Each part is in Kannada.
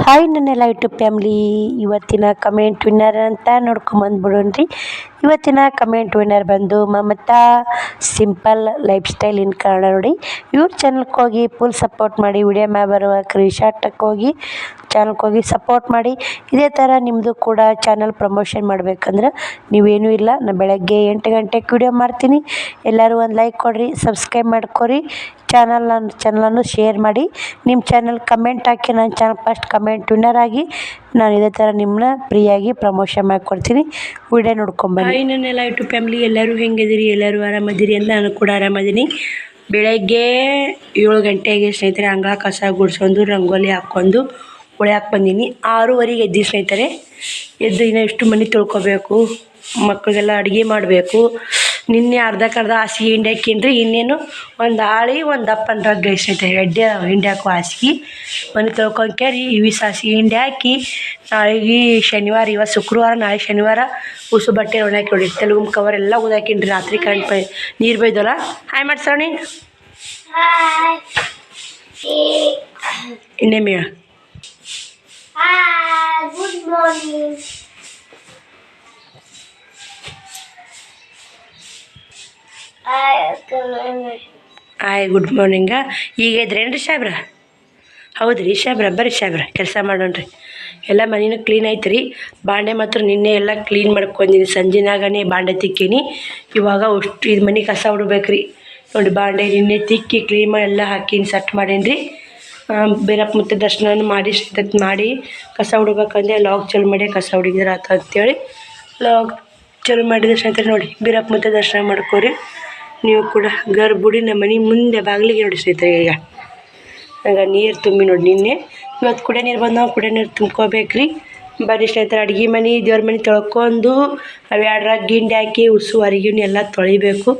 ಹಾಯ್ ನನ್ನೆಲ್ಲ ಯೂಟ್ಯೂಬ್ ಫ್ಯಾಮ್ಲಿ ಇವತ್ತಿನ ಕಮೆಂಟ್ ವಿನ್ನರ್ ಅಂತ ನೋಡ್ಕೊಂಬಂದ್ಬಿಡೋಣ್ರಿ. ಇವತ್ತಿನ ಕಮೆಂಟ್ ವಿನ್ನರ್ ಬಂದು Mamata simple lifestyle in Kannada ನೋಡಿ. ಇವ್ರ ಚಾನಲ್ಗೆ ಹೋಗಿ ಫುಲ್ ಸಪೋರ್ಟ್ ಮಾಡಿ ವಿಡಿಯೋ ಮ್ಯಾ ಬರುವ ಕ್ರೀಶಾಟಕ್ಕೆ ಹೋಗಿ ಚಾನಲ್ಗೆ ಹೋಗಿ ಸಪೋರ್ಟ್ ಮಾಡಿ. ಇದೇ ಥರ ನಿಮ್ಮದು ಕೂಡ ಚಾನಲ್ ಪ್ರಮೋಷನ್ ಮಾಡಬೇಕಂದ್ರೆ ನೀವೇನೂ ಇಲ್ಲ. ನಾನು ಬೆಳಗ್ಗೆ ಎಂಟು ಗಂಟೆಗೆ ವಿಡಿಯೋ ಮಾಡ್ತೀನಿ. ಎಲ್ಲರೂ ಒಂದು ಲೈಕ್ ಕೊಡಿರಿ ಸಬ್ಸ್ಕ್ರೈಬ್ ಮಾಡ್ಕೊರಿ. ಚಾನಲ್ ನನ್ನ ಚಾನಲನ್ನು ಶೇರ್ ಮಾಡಿ. ನಿಮ್ಮ ಚಾನಲ್ ಕಮೆಂಟ್ ಹಾಕಿ ನನ್ನ ಚಾನಲ್ ಫಸ್ಟ್ ಕಮೆಂಟ್ ವಿನ್ನರ್ ಆಗಿ ನಾನು ಇದೇ ಥರ ನಿಮ್ಮನ್ನ ಫ್ರೀಯಾಗಿ ಪ್ರಮೋಷನ್ ಮಾಡಿಕೊಡ್ತೀನಿ. ವಿಡಿಯೋ ನೋಡ್ಕೊಂಬನ್ನಿ ಹಾಯ್ ನನ್ನೆಲ್ಲ ಯೂಟ್ಯೂಬ್ ಫ್ಯಾಮ್ಲಿ ಎಲ್ಲರೂ ಹೆಂಗಿದ್ದೀರಿ? ಎಲ್ಲರೂ ಆರಾಮದಿರಿ ಅಂತ ನಾನು ಕೂಡ ಆರಾಮದೀನಿ. ಬೆಳಗ್ಗೆ ಏಳು ಗಂಟೆಗೆ ಸ್ನೇಹಿತರೆ, ಅಂಗಳ ಕಸ ಗುಡಿಸ್ಕೊಂಡು, ರಂಗೋಲಿ ಹಾಕ್ಕೊಂಡು ಒಳ್ಯಾಕೆ ಬಂದೀನಿ. ಆರೂವರೆಗೆ ಎದ್ದು ಸ್ನೇಹಿತರೆ. ಎದ್ದು ಇನ್ನೂ ಎಷ್ಟು ಮನೆ ತೊಳ್ಕೊಬೇಕು ಮಕ್ಕಳಿಗೆಲ್ಲ ಅಡುಗೆ ಮಾಡಬೇಕು. ನಿನ್ನೆ ಅರ್ಧಕ್ಕರ್ಧ ಹಾಸಿಗೆ ಹಿಂಡಿ ಹಾಕಿನ್ರಿ ಇನ್ನೇನು ಒಂದು ಆಳಿ ಒಂದು ದಪ್ಪನ ರಗ್ಗ ಸ್ನೇಹಿತರೆ ಎಡ್ಡೆ ಹಿಂಡಿ ಹಾಕುವ ಹಾಸಿಗೆ. ಮನೆ ತೊಳ್ಕೊಂಡ್ಕೇರಿ ಇವಿ ಹಾಸಿಗೆ ಹಿಂಡಿ ಹಾಕಿ ನಾಳೆಗೆ ಶನಿವಾರ ಇವತ್ತು ಶುಕ್ರವಾರ ನಾಳೆ ಶನಿವಾರ ಉಸು ಬಟ್ಟೆ ಒಣಾಕಿ ಹೊಡಿ. ತೆಲುಗು ಕವರ್ ಎಲ್ಲ ಉದಾಕಿನ್ರಿ ರಾತ್ರಿ ಕರೆಂಟ್ ಬೈ ನೀರು ಬೈದಲ್ಲ ಹಾಯ್ ಮಾಡ್ಸೋಣಿ ಇನ್ನೇಮಿ good Hi, hi good morning ಈಗ ಇದ್ರೇನ್ರಿ ಸಾಹೇಬ್ರ ಹೌದು ರೀ ಸಾಹೇಬ್ರ ಬರ್ರಿ ಸಾಹೇಬ್ರ ಕೆಲಸ ಮಾಡೋಣ್ರಿ. ಎಲ್ಲ ಮನೇನು ಕ್ಲೀನ್ ಆಯ್ತು ರೀ ಬಾಂಡೆ ಮಾತ್ರ ನಿನ್ನೆ ಎಲ್ಲ ಕ್ಲೀನ್ ಮಾಡ್ಕೊಂಡಿನಿ ಸಂಜೆನಾಗನೇ ಬಾಂಡೆ ತಿಕ್ಕೀನಿ. ಇವಾಗ ಅಷ್ಟು ಇದು ಮನೆ ಕಸ ಹುಡ್ಬೇಕು ರೀ ನೋಡಿ, ಬಾಂಡೆ ನಿನ್ನೆ ತಿಕ್ಕಿ ಕ್ಲೀನ್ ಮಾಡಿ ಎಲ್ಲ ಹಾಕೀನಿ ಸಟ್ ಮಾಡೀನಿ ರೀ ಬೇರಪ್ಪ ಮತ್ತೆ ದರ್ಶನ ಮಾಡಿ ಸಿದ್ಧತೆ ಮಾಡಿ ಕಸ ಹುಡ್ಬೇಕಂದ್ರೆ ಲಾಗ್ ಚಲೋ ಮಾಡಿ ಕಸ ಹುಡುಗಿದ್ರೆ ಆತ ಅಂತೇಳಿ. ಲಾಗ್ ಚಲೋ ಮಾಡಿದ ಸ್ನೇಹಿತರೆ ನೋಡಿ, ಬೀರಪ್ಪ ಮತ್ತೆ ದರ್ಶನ ಮಾಡ್ಕೋರಿ. ನೀವು ಕೂಡ ಗರ್ಭುಡಿ ನಮ್ಮ ಮನೆ ಮುಂದೆ ಬಾಗಿಲಿಗೆ ನೋಡಿ ಸ್ನೇಹಿತರೆ ಈಗ. ಆಗ ನೀರು ತುಂಬಿ ನೋಡಿ ನಿನ್ನೆ. ಇವತ್ತು ಕುಡಿಯೋ ನೀರು ಬಂದು ನಾವು ಕುಡಿಯೋ ನೀರು ತುಂಬ್ಕೋಬೇಕ್ರಿ. ಬರೀ ಸ್ನೇಹಿತರೆ, ಅಡುಗೆ ಮನೆ, ದೇವ್ರ ಮನೆ ತೊಳ್ಕೊಂಡು ಅವು ಎರಡು ಗಿಂಡಿ ಹಾಕಿ, ಉಸು ಹೊರಗಿನ ಎಲ್ಲ ತೊಳಿಬೇಕು.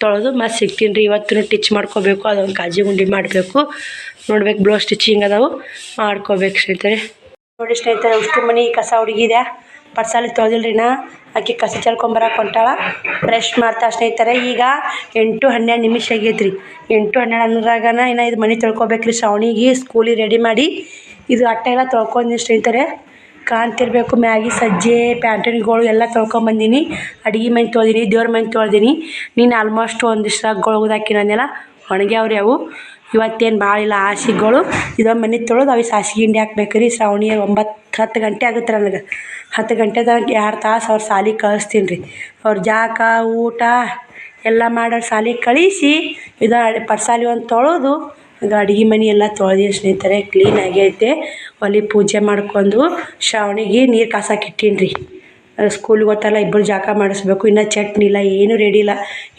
ತೊಳೆದು ಮತ್ತು ಸಿಗ್ತೀನಿ ರೀ ಇವತ್ತು ಟಿಚ್ ಮಾಡ್ಕೋಬೇಕು, ಅದೊಂದು ಕಾಜಿ ಗುಂಡಿ ಮಾಡಬೇಕು. ನೋಡ್ಬೇಕು ಬ್ಲೌಸ್ ಸ್ಟಿಚಿಂಗ್ ಅದಾವು. ಮಾಡ್ಕೋಬೇಕು ಸ್ನೇಹಿತರೆ. ನೋಡಿ ಸ್ನೇಹಿತರೆ ಅಷ್ಟು ಮನೆ ಕಸ ಹುಡುಗಿದೆ ತೊಳೆದಿಲ್ರಿನ? ನಾ ಆಕೆ ಕಸ ಚೆಲ್ಕೊಂಬರಕ್ಕೆ ಹೊಂಟಾಳ. ಬ್ರಷ್ ಮಾಡ್ತಾ ಸ್ನೇಹಿತರೆ, ಈಗ ಎಂಟು ಹನ್ನೆರಡು ನಿಮಿಷ ಆಗೈತೆ ರೀ ಎಂಟು ಹನ್ನೆರಡು ಅನ್ನೋದ್ರಾಗನ ಇನ್ನು ಇದು ಮನೆ ತೊಳ್ಕೊಬೇಕ್ರಿ ಶ್ರಾವಣಿಗೆ ಸ್ಕೂಲಿಗೆ ರೆಡಿ ಮಾಡಿ. ಇದು ಅಟ್ಟೆ ಎಲ್ಲ ತೊಳ್ಕೊಂಡು ಸ್ನೇಹಿತರೆ. ಕಾಣ್ತಿರ್ಬೇಕು ಮ್ಯಾಗಿ, ಸಜ್ಜೆ ಪ್ಯಾಂಟನ್ಗಳು ಎಲ್ಲ ತೊಳ್ಕೊಂಬಂದೀನಿ ಅಡುಗೆ ಮನೆ ತೊಳ್ದೀನಿ, ದೇವ್ರ ಮನೆ ತೊಳ್ದೀನಿ. ನೀನು ಆಲ್ಮೋಸ್ಟ್ ಒಂದಿಷ್ಟು ಅಂದೆಲ್ಲ ಒಣಗ್ಯಾವ್ರಿ ಅವು. ಇವತ್ತೇನು ಭಾಳ ಇಲ್ಲ ಹಾಸಿಗೆಗಳು. ಇದೊಂದು ಮನೆ ತೊಳೆದು ಅವು ಸಾಸಿಗೆ ಹಿಂಡಿ ಹಾಕ್ಬೇಕು ರೀ. ಶ್ರಾವಣಿ ಒಂಬತ್ತು ಹತ್ತು ಗಂಟೆ ಆಗುತ್ತೆ ನನಗೆ. ಹತ್ತು ಗಂಟೆದಾಗ ಎರಡು ತಾಸು ಅವ್ರ ಶಾಲಿಗೆ ಕಳಿಸ್ತೀನಿ ರೀ. ಅವ್ರ ಜಾಕ, ಊಟ ಎಲ್ಲ ಮಾಡೋರು ಶಾಲಿಗೆ ಕಳಿಸಿ ಇದು ಪರ್ಸಾಲಿ ಒಂದು ತೊಳೆದು ಇದು ಅಡುಗೆ ಮನೆ ಎಲ್ಲ ತೊಳೆದು ಸ್ನೇಹಿತರೆ ಕ್ಲೀನ್ ಆಗೈತೆ ಒಲೆ ಪೂಜೆ ಮಾಡ್ಕೊಂಡು ಶ್ರಾವಣಿಗೆ ನೀರು ಕಾಸಕ್ಕೆ ಇಟ್ಟೀನಿ ರೀ. ಸ್ಕೂಲ್ಗೆ ಗೊತ್ತಲ್ಲ ಇಬ್ಬರು ಜಾಕ ಮಾಡಿಸ್ಬೇಕು. ಇನ್ನೂ ಚಟ್ನಿ ಇಲ್ಲ, ಏನೂ ರೆಡಿ ಇಲ್ಲ.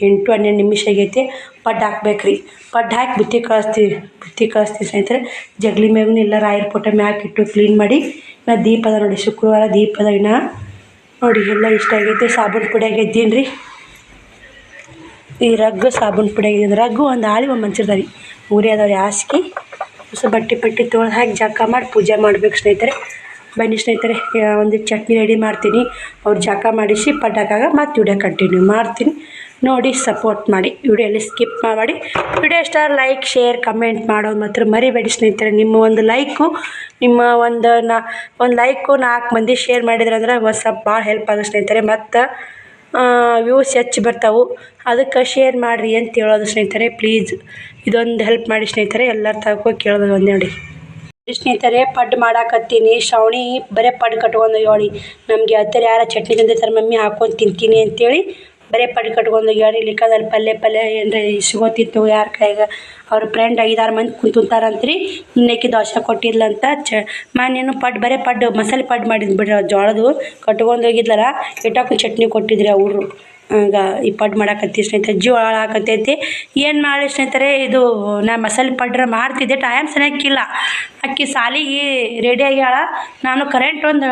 ಎಂಟು ಹನ್ನೆರಡು ನಿಮಿಷ ಆಗೈತೆ. ಪಡ್ಡು ಹಾಕ್ಬೇಕು ರೀ ಪಡ್ಡು ಹಾಕಿ ಬುತ್ತಿ ಕಳಿಸ್ತೀವಿ ಬುತ್ತಿ ಕಳಿಸ್ತೀವಿ ಸ್ನೇಹಿತರೆ. ಜಗಲಿ ಮ್ಯಾಗೂ ಇಲ್ಲ ರಾಯರ್ ಫೋಟೋ ಮ್ಯಾಗ ಇಟ್ಟು ಕ್ಲೀನ್ ಮಾಡಿ ನಾ ದೀಪ ಅದ ನೋಡಿ, ಶುಕ್ರವಾರ ದೀಪ ಅದ ಇನ್ನು. ನೋಡಿ, ಎಲ್ಲ ಇಷ್ಟ ಆಗೈತೆ. ಸಾಬೂನು ಪುಡಿ ಆಗೈತೀನಿ ರೀ ಈ ರಗ್ಗು ಸಾಬೂನು ಪುಡಿಯಾಗ ರಗ್ಗು ಒಂದು ಆಳಿ ಒಂದು ಮಂಚಿರ್ತಾರೆ ರೀ ಮೂರೇ ಅದಾವ್ರಿ ಹಾಸಿಗೆ ಹೊಸ ಬಟ್ಟೆ ಪಟ್ಟಿ ತೊಳೆದು ಹಾಕಿ ಜಕ ಮಾಡಿ ಪೂಜೆ ಮಾಡ್ಬೇಕು ಸ್ನೇಹಿತರೆ. ಬನ್ನಿ ಸ್ನೇಹಿತರೆ ಒಂದು ಚಟ್ನಿ ರೆಡಿ ಮಾಡ್ತೀನಿ. ಅವ್ರು ಜಳಕ ಮಾಡಿಸಿ ಪಡ್ಡಾಕಾಗ ಮತ್ತೆ ವಿಡಿಯೋ ಕಂಟಿನ್ಯೂ ಮಾಡ್ತೀನಿ. ನೋಡಿ ಸಪೋರ್ಟ್ ಮಾಡಿ. ವಿಡಿಯೋಲಿ ಸ್ಕಿಪ್ ಮಾಡಿ. Video star like share comment ಮಾಡೋದು ಮಾತ್ರ ಮರಿಬೇಡಿ ಸ್ನೇಹಿತರೆ. ನಿಮ್ಮ ಒಂದು ಲೈಕು ನಿಮ್ಮ ಒಂದು ನಾ ಒಂದು ಲೈಕು ನಾಲ್ಕು ಮಂದಿ ಶೇರ್ ಮಾಡಿದ್ರೆ ಅಂದ್ರೆ ಹೊಸ ಭಾಳ ಹೆಲ್ಪ್ ಆಗುತ್ತೆ ಸ್ನೇಹಿತರೆ. ಮತ್ತು ವ್ಯೂಸ್ ಹೆಚ್ಚು ಬರ್ತಾವೆ. ಅದಕ್ಕೆ ಶೇರ್ ಮಾಡಿರಿ ಅಂತ ಹೇಳೋದು ಸ್ನೇಹಿತರೆ. ಪ್ಲೀಸ್ ಇದೊಂದು ಹೆಲ್ಪ್ ಮಾಡಿ ಸ್ನೇಹಿತರೆ. ಎಲ್ಲರ ತಗೋ ಕೇಳೋದು ಒಂದು ನೋಡಿ. ಸ್ನೇಹಿತರೆ ಪಡ್ಡು ಮಾಡಾಕತ್ತೀನಿ. ಶ್ರವಣಿ, ಬರೀ ಪಡ್ಡು ಕಟ್ಕೊಂಡು ಹೇಳಿ ನಮಗೆ ಹತ್ತಿರ ಯಾರ ಚಟ್ನಿ ತಂದಿರ್ತಾರೆ ಮಮ್ಮಿ, ಹಾಕೊಂಡು ತಿಂತೀನಿ ಅಂತೇಳಿ ಬರೀ ಪಡ್ಡು ಕಟ್ಕೊಂಡು ಹೋಗ್ಯಾಳಿ ಇಲ್ಲಿಕದಲ್ಲಿ ಪಲ್ಯ ಪಲ್ಯ ಏನರ ಸಿಗೋತಿತ್ತು ಯಾರ ಕೈಗೆ. ಅವ್ರ ಫ್ರೆಂಡ್ ಐದಾರು ಮಂದಿ ಕುಂತುಂತಾರಂತ್ರಿ ಇನ್ನೇಕಿ ದೋಸೆ ಕೊಟ್ಟಿದ್ಲಂತ ಚ, ಮಾನ್ಯನು ಪಡ್, ಬರೀ ಪಡ್ಡು ಮಸಾಲೆ ಪಡ್ ಮಾಡಿದ್ ಬಿಡ್ರಿ ಜೋಳದು. ಕಟ್ಕೊಂಡು ಹೋಗಿದ್ಲಲ್ಲ, ಇಟ್ಟಕ್ಕೂ ಚಟ್ನಿ ಕೊಟ್ಟಿದ್ರಿ ಅವರು ಈಗ ಈ ಪಡ್ ಮಾಡಾಕತ್ತಿ ಸ್ನೇಹಿತರೆ, ಜೀವ ಹಾಳಾಕತ್ತೈತಿ. ಏನು ಮಾಡಿ ಸ್ನೇಹಿತರೆ, ಇದು ನಾ ಮಸಾಲೆ ಪಡ್ರ ಮಾಡ್ತಿದ್ದೆ ಟೈಮ್ ಸರಿಯಾಗಿಲ್ಲ. ಅಕ್ಕಿ ಸಾಲಿಗೆ ರೆಡಿ ಆಗ್ಯಾಳ. ನಾನು ಕರೆಂಟ್ ಒಂದು,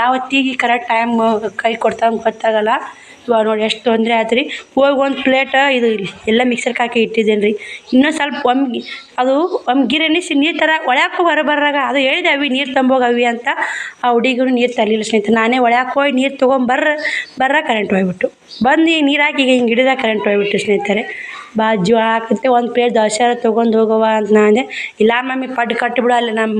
ಯಾವತ್ತಿಗೆ ಕರೆಕ್ಟ್ ಟೈಮ್ ಕೈ ಕೊಡ್ತಾವ ಗೊತ್ತಾಗಲ್ಲ. ನೋಡಿ, ಎಷ್ಟು ತೊಂದರೆ ಆಯ್ತು ರೀ ಹೋಗಿ ಒಂದು ಪ್ಲೇಟ ಇದು ಎಲ್ಲ ಮಿಕ್ಸರ್ಗೆ ಹಾಕಿ ಇಟ್ಟಿದ್ದೇನೆ ರೀ. ಇನ್ನೂ ಸ್ವಲ್ಪ ಅದು ಒಮ್ಮೆ ಗಿರಣಿಸಿ ಎಣಿಸಿ ನೀರು ಥರ ಒಳ್ಯಾಕೆ ಹೊರ ಬರ್ರಾಗ, ಅದು ಹೇಳಿದೆ ಅವಿ, ನೀರು ತಂಬೋಗವಿ ಅಂತ. ಆ ಹುಡುಗಿಗೂ ನೀರು ತರಲಿಲ್ಲ ಸ್ನೇಹಿತರೆ, ನಾನೇ ಒಳ್ಯಾಕೆ ಹೋಗಿ ನೀರು ತೊಗೊಂಬರ್ರ ಬರ್ರ ಕರೆಂಟ್ ಹೋಗ್ಬಿಟ್ಟು. ಬಂದು ನೀರು ಹಾಕಿ ಹಿಂಗೆ ಹಿಡಿದಾಗ ಕರೆಂಟ್ ಹೋಗ್ಬಿಟ್ಟು ಸ್ನೇಹಿತರೆ. ಬಾ ಜೋ ಹಾಕಿದ್ರೆ ಒಂದು ಪ್ಲೇಟ್ ದೋಸೆ ತೊಗೊಂಡು ಹೋಗುವ ಅಂತ ನಾನೆ. ಇಲ್ಲ ಮಮ್ಮಿ ಪಡ್ಡು ಕಟ್ಟಿಬಿಡು ಅಲ್ಲಿ ನಮ್ಮ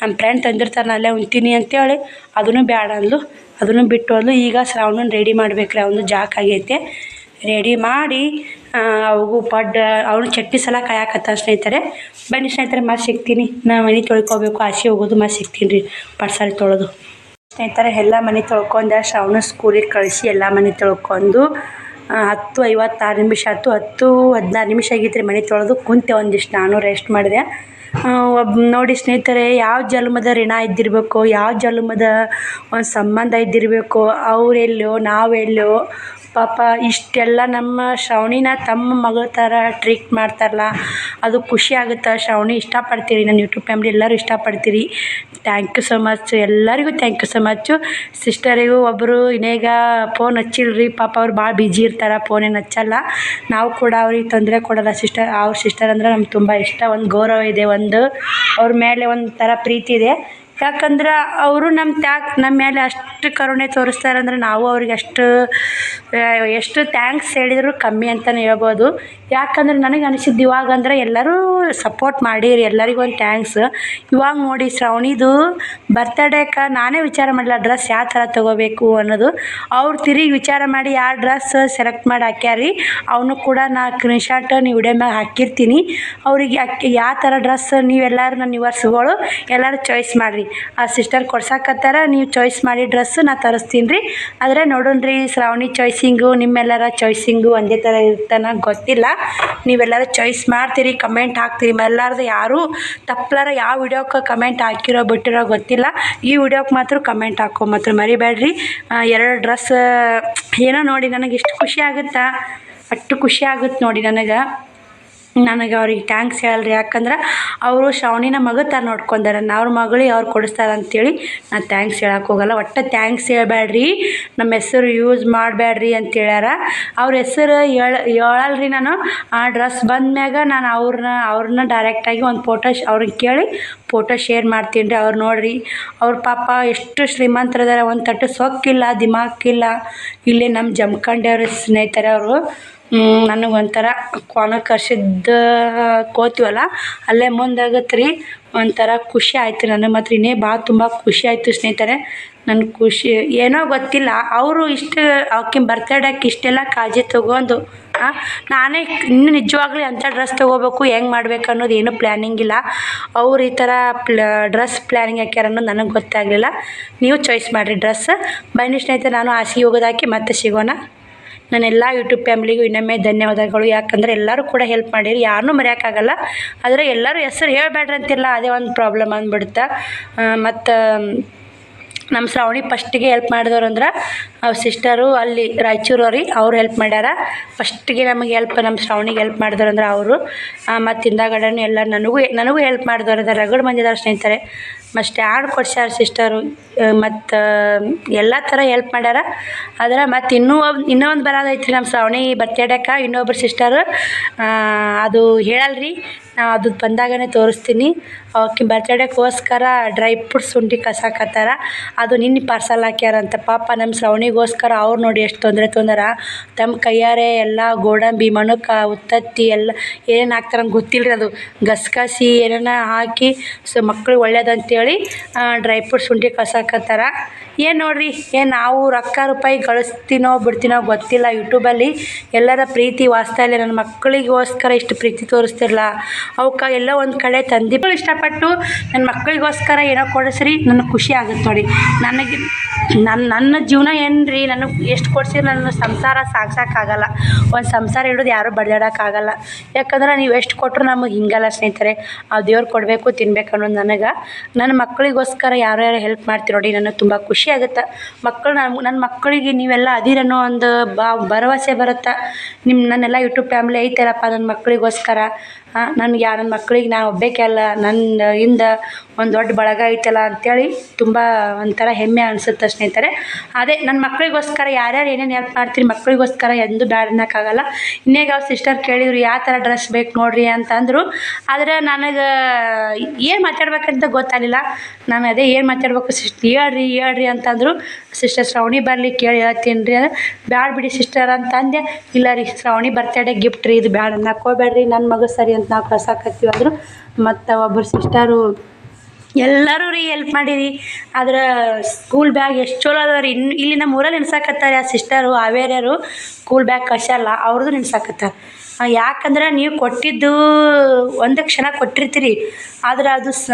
ನಮ್ಮ ಫ್ರೆಂಡ್ ತಂದಿರ್ತಾರೆ ಅಲ್ಲೇ ಉಣ್ತೀನಿ ಅಂತೇಳಿ. ಅದನ್ನು ಬ್ಯಾಡ ಅಂದ್ಲು. ಅದನ್ನು ಬಿಟ್ಟು ಹೋದ್ಲು ಈಗ ಶ್ರಾವಣನ ರೆಡಿ ಮಾಡ್ಬೇಕ್ರಿ, ಅವನು ಜಾಕ್ ಆಗೈತೆ. ರೆಡಿ ಮಾಡಿ ಅವಗೂ ಪಡ್ ಅವನು ಚಟ್ನಿ ಸಲ ಕಾಯಕತ್ತ ಸ್ನೇಹಿತರೆ. ಬನ್ನಿ ಸ್ನೇಹಿತರೆ, ಮತ್ತೆ ಸಿಗ್ತೀನಿ. ನಾ ಮನೆ ತೊಳ್ಕೊಬೇಕು ಆಸೆ ಹೋಗೋದು, ಮತ್ತೆ ಸಿಗ್ತೀನಿ ರೀ ಪಡ್ಸಾರಿ ತೊಳೆದು. ಸ್ನೇಹಿತರೆ, ಎಲ್ಲ ಮನೆ ತೊಳ್ಕೊಂಡೆ ಶ್ರಾವಣ ಸ್ಕೂಲಿಗೆ ಕಳಿಸಿ ಎಲ್ಲ ಮನೆ ತೊಳ್ಕೊಂಡು ಹತ್ತು ಐವತ್ತಾರು ನಿಮಿಷ ಆಯ್ತು ಹತ್ತು ಹದಿನಾರು ನಿಮಿಷ ಆಗಿತ್ತು ರೀ ಮನೆ ತೊಳೆದು, ಕುಂತೆ ಒಂದಿಷ್ಟು ನಾನು ರೆಸ್ಟ್ ಮಾಡಿದೆ. ಒಬ್ಬ ನೋಡಿ ಸ್ನೇಹಿತರೆ ಯಾವ ಜನ್ಮದ ಋಣ ಇದ್ದಿರಬೇಕು ಯಾವ ಜನ್ಮದ ಒಂದು ಸಂಬಂಧ ಇದ್ದಿರಬೇಕು ಅವರೆಲ್ಲೋ ನಾವೆಲ್ಲೋ ಪಾಪ ಇಷ್ಟೆಲ್ಲ ನಮ್ಮ ಶ್ರಾವಣಿನ ತಮ್ಮ ಮಗಳ ಥರ ಟ್ರೀಟ್ ಮಾಡ್ತಾರಲ್ಲ, ಅದು ಖುಷಿ ಆಗುತ್ತೆ? ಶ್ರವಣಿ ಇಷ್ಟಪಡ್ತೀರಿ ನನ್ನ ಯೂಟ್ಯೂಬ್ ಫ್ಯಾಮ್ಲಿ ಎಲ್ಲರೂ ಇಷ್ಟಪಡ್ತೀರಿ. ಥ್ಯಾಂಕ್ ಯು ಸೊ ಮಚ್ ಎಲ್ಲರಿಗೂ ಥ್ಯಾಂಕ್ ಯು ಸೊ ಮಚ್ಚು ಸಿಸ್ಟರಿಗೂ ಒಬ್ಬರು ಇನ್ನೇಗ ಫೋನ್ ಹಚ್ಚಿಲ್ರಿ. ಪಾಪ ಅವ್ರು ಭಾಳ ಬಿಜಿ ಇರ್ತಾರೆ ಫೋನೇನು ಹಚ್ಚಲ್ಲ. ನಾವು ಕೂಡ ಅವ್ರಿಗೆ ತೊಂದರೆ ಕೊಡಲ್ಲ ಸಿಸ್ಟರ್ ಅವ್ರ ಸಿಸ್ಟರ್ ಅಂದ್ರೆ ನಮ್ಗೆ ತುಂಬ ಇಷ್ಟ. ಒಂದು ಗೌರವ ಇದೆ, ಒಂದು ಅವ್ರ ಮೇಲೆ ಒಂಥರ ಪ್ರೀತಿ ಇದೆ. ಯಾಕಂದ್ರೆ ಅವರು ನಮ್ಮ ತ್ಯಾಕ್ ನಮ್ಮ ಮೇಲೆ ಅಷ್ಟು ಕರುಣೆ ತೋರಿಸ್ತಾರೆ ಅಂದ್ರೆ ನಾವು ಅವ್ರಿಗೆ ಅಷ್ಟು ಎಷ್ಟು ಥ್ಯಾಂಕ್ಸ್ ಹೇಳಿದ್ರು ಕಮ್ಮಿ ಅಂತಲೇ ಹೇಳ್ಬೋದು. ಯಾಕಂದ್ರೆ ನನಗೆ ಅನಿಸಿದ್ದು ಇವಾಗ ಅಂದ್ರೆ ಎಲ್ಲರೂ ಸಪೋರ್ಟ್ ಮಾಡಿರಿ, ಎಲ್ಲರಿಗೂ ಒಂದು ಥ್ಯಾಂಕ್ಸ್ ಇವಾಗ ನೋಡಿ ಶ್ರಾವಣಿದು ಬರ್ತಡೇಗೆ ನಾನೇ ವಿಚಾರ ಮಾಡ್ಲ ಡ್ರೆಸ್ ಯಾವ ಥರ ತೊಗೋಬೇಕು ಅನ್ನೋದು. ಅವ್ರು ತಿರುಗಿ ವಿಚಾರ ಮಾಡಿ ಯಾವ ಡ್ರೆಸ್ ಸೆಲೆಕ್ಟ್ ಮಾಡಿ ಹಾಕ್ಯಾರಿ, ಅವನು ಕೂಡ ನಾ ಸ್ಕ್ರೀನ್ಶಾಟ್ ನೀವು ವಿಡಿಯೋ ಮ್ಯಾಗ ಹಾಕಿರ್ತೀನಿ. ಅವ್ರಿಗೆ ಯಾವ ಥರ ಡ್ರೆಸ್ ನೀವೆಲ್ಲರೂ ನನ್ನ ಗಳು ಎಲ್ಲರೂ ಚಾಯ್ಸ್ ಮಾಡಿರಿ. ಆ ಸಿಸ್ಟರ್ ಕೊಡ್ಸಾಕತ್ತಾರ. ನೀವು ಚಾಯ್ಸ್ ಮಾಡಿ ಡ್ರೆಸ್ ನಾ ತರಿಸ್ತೀನಿ ರೀ. ಆದರೆ ನೋಡೋಣ ರೀ, ಶ್ರಾವಣಿ ಚಾಯ್ಸಿಂಗು ನಿಮ್ಮೆಲ್ಲರ ಚಾಯ್ಸಿಂಗು ಒಂದೇ ಥರ ಇರ್ತಾನ ಗೊತ್ತಿಲ್ಲ. ನೀವೆಲ್ಲರ ಚಾಯ್ಸ್ ಮಾಡ್ತೀರಿ ಕಮೆಂಟ್ ಹಾಕ್ತೀರಿ. ಎಲ್ಲರದು ಯಾರೂ ತಪ್ಪಲಾರ ಯಾವ ವಿಡಿಯೋಕ್ಕೆ ಕಮೆಂಟ್ ಹಾಕಿರೋ ಬಿಟ್ಟಿರೋ ಗೊತ್ತಿಲ್ಲ. ಈ ವಿಡಿಯೋಕ್ಕೆ ಮಾತ್ರ ಕಮೆಂಟ್ ಹಾಕೋ ಮಾತ್ರ ಮರಿಬೇಡ್ರಿ. ಎರಡು ಡ್ರೆಸ್ ಏನೋ ನೋಡಿ ನನಗೆ ಎಷ್ಟು ಖುಷಿ ಆಗುತ್ತಾ? ಅಷ್ಟು ಖುಷಿ ಆಗುತ್ತೆ ನೋಡಿ ನನಗೆ. ನನಗೆ ಅವ್ರಿಗೆ ಥ್ಯಾಂಕ್ಸ್ ಹೇಳ್ರಿ. ಯಾಕಂದ್ರೆ ಅವರು ಶ್ರಾವಣಿನ ಮಗ ತರ ನೋಡ್ಕೊಂಡಾರ. ಅವ್ರ ಮಗಳಿಗೆ ಅವ್ರು ಕೊಡಿಸ್ತಾರೆ ಅಂತೇಳಿ ನಾನು ಥ್ಯಾಂಕ್ಸ್ ಹೇಳಕ್ಕೆ ಹೋಗಲ್ಲ. ಒಟ್ಟು ಥ್ಯಾಂಕ್ಸ್ ಹೇಳ್ಬೇಡ್ರಿ ನಮ್ಮ ಹೆಸರು ಯೂಸ್ ಮಾಡಬೇಡ್ರಿ ಅಂತ ಹೇಳ್ಯಾರ ಅವ್ರ ಹೆಸರು ಹೇಳ ಹೇಳಲ್ರಿ ನಾನು. ಆ ಡ್ರೆಸ್ ಬಂದ್ಮ್ಯಾಗ ನಾನು ಅವ್ರನ್ನ ಅವ್ರನ್ನ ಡೈರೆಕ್ಟಾಗಿ ಒಂದು ಫೋಟೋ ಅವ್ರಿಗೆ ಕೇಳಿ ಫೋಟೋ ಶೇರ್ ಮಾಡ್ತೀನಿ ರೀ ಅವ್ರು ನೋಡ್ರಿ, ಅವ್ರ ಪಾಪ ಎಷ್ಟು ಶ್ರೀಮಂತರದಾರ. ಒಂದು ತಟ್ಟು ಸೊಕ್ಕಿಲ್ಲ, ದಿಮಾಕಿಲ್ಲ. ಇಲ್ಲೇ ನಮ್ಮ ಜಮಖಂಡಿಯವ್ರ ಸ್ನೇಹಿತರೆ ಅವರು ನನಗೆ ಒಂಥರ ಕೊನ ಕರ್ಸಿದ್ದ ಕೋತೀವಲ್ಲ, ಅಲ್ಲೇ ಮುಂದಾಗತ್ತೆ ರೀ ಒಂಥರ ಖುಷಿ ಆಯಿತು ನನಗೆ ಮಾತ್ರ, ಇನ್ನೇ ಭಾಳ ತುಂಬ ಖುಷಿ ಆಯಿತು ಸ್ನೇಹಿತರೆ. ನನ್ನ ಖುಷಿ, ಏನೋ ಗೊತ್ತಿಲ್ಲ, ಅವರು ಇಷ್ಟು ಆಕಿನ ಬರ್ತಡೇಗೆ ಇಷ್ಟೆಲ್ಲ ಕಾಳಜಿ ತೊಗೊಂಡು ನಾನೇ ಇನ್ನು ನಿಜವಾಗ್ಲೂ ಎಂಥ ಡ್ರೆಸ್ ತೊಗೋಬೇಕು, ಹೆಂಗೆ ಮಾಡ್ಬೇಕು ಅನ್ನೋದು ಏನೂ ಪ್ಲ್ಯಾನಿಂಗ್ ಇಲ್ಲ. ಅವ್ರು ಈ ಥರ ಡ್ರೆಸ್ ಪ್ಲ್ಯಾನಿಂಗ್ ಹಾಕ್ಯಾರ ಅನ್ನೋದು ನನಗೆ ಗೊತ್ತಾಗಲಿಲ್ಲ. ನೀವು ಚಾಯ್ಸ್ ಮಾಡಿರಿ ಡ್ರೆಸ್ ಬನ್ನಿ ಸ್ನೇಹಿತರೆ, ನಾನು ಹಾಸಿಗೆ ಹೋಗೋದಾಕಿ ಮತ್ತೆ ಸಿಗೋಣ. ನನ್ನ ಎಲ್ಲ ಯೂಟ್ಯೂಬ್ ಫ್ಯಾಮಿಲಿಗೂ ಇನ್ನೊಮ್ಮೆ ಧನ್ಯವಾದಗಳು. ಯಾಕಂದರೆ ಎಲ್ಲರೂ ಕೂಡ ಹೆಲ್ಪ್ ಮಾಡಿರಿ. ಯಾರನ್ನೂ ಮರೆಯೋಕ್ಕಾಗಲ್ಲ. ಆದರೆ ಎಲ್ಲರೂ ಹೆಸರು ಹೇಳಬೇಡ್ರಿ ಅಂತಿಲ್ಲ ಅದೇ ಒಂದು ಪ್ರಾಬ್ಲಮ್ ಅಂದ್ಬಿಡುತ್ತೆ. ಮತ್ತು ನಮ್ಮ ಶ್ರಾವಣಿ ಫಸ್ಟಿಗೆ ಹೆಲ್ಪ್ ಮಾಡಿದವ್ರು ಅಂದ್ರೆ ಅವ್ರ ಸಿಸ್ಟರು ಅಲ್ಲಿ ರಾಯಚೂರವ್ರಿ ಅವ್ರು ಹೆಲ್ಪ್ ಮಾಡ್ಯಾರ. ಫಸ್ಟಿಗೆ ನಮಗೆ ಹೆಲ್ಪ್ ನಮ್ಮ ಶ್ರಾವಣಿಗೆ ಹೆಲ್ಪ್ ಮಾಡಿದವ್ರು ಅಂದ್ರೆ ಅವರು. ಮತ್ತು ಹಿಂದಾಗಡೆನೂ ಎಲ್ಲ ನನಗೂ ನನಗೂ ಹೆಲ್ಪ್ ಮಾಡಿದವ್ರು ಅದಾರ ರಗಡ್ ಬಂದಿದ್ದಾರೆ ಸ್ನೇಹಿತರೆ. ಮತ್ತು ಸ್ಟ್ಯಾಂಡ್ ಕೊಡ್ಸ್ಯಾರ ಸಿಸ್ಟರು ಮತ್ತು ಎಲ್ಲ ಥರ ಹೆಲ್ಪ್ ಮಾಡ್ಯಾರ. ಆದ್ರೆ ಮತ್ತು ಇನ್ನೂ ಒಂದು ಇನ್ನೂ ಒಂದು ಬರೋದೈತ್ರಿ ನಮ್ಮ ಶ್ರಾವಣಿ ಬರ್ತಡೇಕ ಇನ್ನೊಬ್ರು ಸಿಸ್ಟರು ಅದು ಹೇಳಲ್ರಿ ನಾ ಅದು ಬಂದಾಗನೇ ತೋರಿಸ್ತೀನಿ. ಅವಕ್ಕೆ ಗೋಸ್ಕರ ಡ್ರೈ ಫ್ರೂಟ್ಸ್ ಉಂಡಿ ಕಸಾಕತ್ತಾರ ಅದು ನಿನ್ನೆ ಪಾರ್ಸಲ್ ಹಾಕ್ಯಾರಂತ. ಪಾಪ ನಮ್ಮ ಶ್ರವಣಿಗೋಸ್ಕರ ಅವ್ರು ನೋಡಿ ಎಷ್ಟು ತೊಂದರೆ ತೊಂದರ. ತಮ್ಮ ಕೈಯಾರೆ ಎಲ್ಲ ಗೋಡಂಬಿ, ಮಣಕ, ಉತ್ತತ್ತಿ ಎಲ್ಲ ಏನೇನು ಹಾಕ್ತಾರಂಗೆ ಗೊತ್ತಿಲ್ಲ ಅದು. ಗಸಗಸಿ ಏನೇನ ಹಾಕಿ ಸೊ ಮಕ್ಳಿಗೆ ಒಳ್ಳೇದಂತೇಳಿ ಡ್ರೈ ಫ್ರೂಟ್ಸ್ ಶುಂಠಿ ಕಸಾಕತ್ತಾರ ಏನು ನೋಡ್ರಿ ಏನು ನಾವು ರೊಕ್ಕ ರೂಪಾಯಿ ಗಳಿಸ್ತೀನೋ ಬಿಡ್ತೀನೋ ಗೊತ್ತಿಲ್ಲ. ಯೂಟ್ಯೂಬಲ್ಲಿ ಎಲ್ಲರ ಪ್ರೀತಿ ವಾಸ್ತವ್ಯ ನನ್ನ ಮಕ್ಕಳಿಗೋಸ್ಕರ ಇಷ್ಟು ಪ್ರೀತಿ ತೋರಿಸ್ತಿರಲ್ಲ ಅವಕ್ಕೆ ಎಲ್ಲ ಒಂದು ಕಡೆ ತಂದಿಗಳು ಇಷ್ಟಪಟ್ಟು ನನ್ನ ಮಕ್ಕಳಿಗೋಸ್ಕರ ಏನೋ ಕೊಡಿಸ್ರಿ ನನಗೆ ಖುಷಿ ಆಗುತ್ತೆ ನೋಡಿ. ನನಗೆ ನನ್ನ ನನ್ನ ಜೀವನ ಏನು ರೀ ನನಗೆ ಎಷ್ಟು ಕೊಡಿಸಿ ನನ್ನ ಸಂಸಾರ ಸಾಗ್ಸೋಕ್ಕಾಗಲ್ಲ ಒಂದು ಸಂಸಾರ ಹಿಡಿದು ಯಾರೂ ಬಡ್ದಾಡೋಕ್ಕಾಗಲ್ಲ. ಯಾಕಂದ್ರೆ ನೀವು ಎಷ್ಟು ಕೊಟ್ಟರು ನಮಗೆ ಹಿಂಗಲ್ಲ ಸ್ನೇಹಿತರೆ. ಆ ದೇವ್ರು ಕೊಡಬೇಕು, ತಿನ್ಬೇಕು ಅನ್ನೋದು ನನಗೆ. ನನ್ನ ಮಕ್ಕಳಿಗೋಸ್ಕರ ಯಾರು ಯಾರು ಹೆಲ್ಪ್ ಮಾಡ್ತೀರಿ ನೋಡಿ, ನನಗೆ ತುಂಬ ಖುಷಿ ಆಗುತ್ತೆ. ಮಕ್ಕಳು ನಮ್ಮ ನನ್ನ ಮಕ್ಕಳಿಗೆ ನೀವೆಲ್ಲ ಅದಿರನ್ನೋ ಒಂದು ಬಾ, ಭರವಸೆ ಬರುತ್ತೆ? ನಿಮ್ಮ ನನ್ನೆಲ್ಲ ಯೂಟ್ಯೂಬ್ ಫ್ಯಾಮ್ಲಿ ಐತಲ್ಲಪ್ಪ ನನ್ನ ಮಕ್ಕಳಿಗೋಸ್ಕರ. ನನಗೆ ಯಾರು ನನ್ನ ಮಕ್ಳಿಗೆ ನಾ ಒಬ್ಬೇಕೆ ಅಲ್ಲ ನನ್ನ ಇಂದ ಒಂದು ದೊಡ್ಡ ಬಳಗ ಐತಲ್ಲ ಅಂಥೇಳಿ ತುಂಬ ಒಂಥರ ಹೆಮ್ಮೆ ಅನಿಸುತ್ತೆ ಸ್ನೇಹಿತರೆ ಅದೇ ನನ್ನ ಮಕ್ಳಿಗೋಸ್ಕರ ಯಾರ್ಯಾರು ಏನೇನು ಹೆಲ್ಪ್ ಮಾಡ್ತೀರಿ ಮಕ್ಕಳಿಗೋಸ್ಕರ ಎಂದೂ ಬ್ಯಾಡ ಅನ್ನೋಕ್ಕಾಗಲ್ಲ ಇನ್ನೇಗ ಅವ್ರ ಸಿಸ್ಟರ್ ಕೇಳಿದ್ರು ಯಾವ ಥರ ಡ್ರೆಸ್ ಬೇಕು ನೋಡ್ರಿ ಅಂತಂದರು ಆದರೆ ನನಗೆ ಏನು ಮಾತಾಡ್ಬೇಕಂತ ಗೊತ್ತಾಗಲಿಲ್ಲ. ನಾನು ಅದೇ, ಏನು ಮಾತಾಡ್ಬೇಕು ಸಿಸ್ಟರ್ ಹೇಳ್ರಿ ಹೇಳ್ರಿ ಅಂತಂದರು ಸಿಸ್ಟರ್ ಶ್ರವಣಿ ಬರಲಿ ಕೇಳಿ ಹೇಳ್ತೀನಿ ರೀ ಬ್ಯಾಡ ಬಿಡಿ ಸಿಸ್ಟರ್ ಅಂತ ಅಂದೆ. ಇಲ್ಲ ರೀ, ಶ್ರವಣಿ ಬರ್ತಡೇ ಗಿಫ್ಟ್ ರೀ, ಇದು ಬ್ಯಾಡ ಅನ್ನಕ್ಕೆ ನನ್ನ ಮಗ ಸರಿ ಅಂತ ನಾವು ಕಳ್ಸಕತ್ತೀವಿ ಅಂದರು ಮತ್ತು ಒಬ್ಬರು ಸಿಸ್ಟರು ಎಲ್ಲರೂ ರೀ ಹೆಲ್ಪ್ ಮಾಡಿರಿ. ಆದ್ರೆ ಸ್ಕೂಲ್ ಬ್ಯಾಗ್ ಎಷ್ಟು ಚಲೋ ಅದಾವ ರೀ. ಇನ್ನು ಇಲ್ಲಿ ನಮ್ಮ ಊರಲ್ಲಿ ನೆನ್ಸಾಕತ್ತಾರೆ ಆ ಸಿಸ್ಟರು ಹಾವೇರಿಯರು ಸ್ಕೂಲ್ ಬ್ಯಾಗ್ ಕಳ್ಸಲ್ಲ ಅವ್ರದ್ದು ನೆನ್ಸಾಕತ್ತಾರೆ ಯಾಕಂದ್ರೆ ನೀವು ಕೊಟ್ಟಿದ್ದು ಒಂದು ಕ್ಷಣ ಕೊಟ್ಟಿರ್ತೀರಿ, ಆದ್ರೆ ಅದು ಸ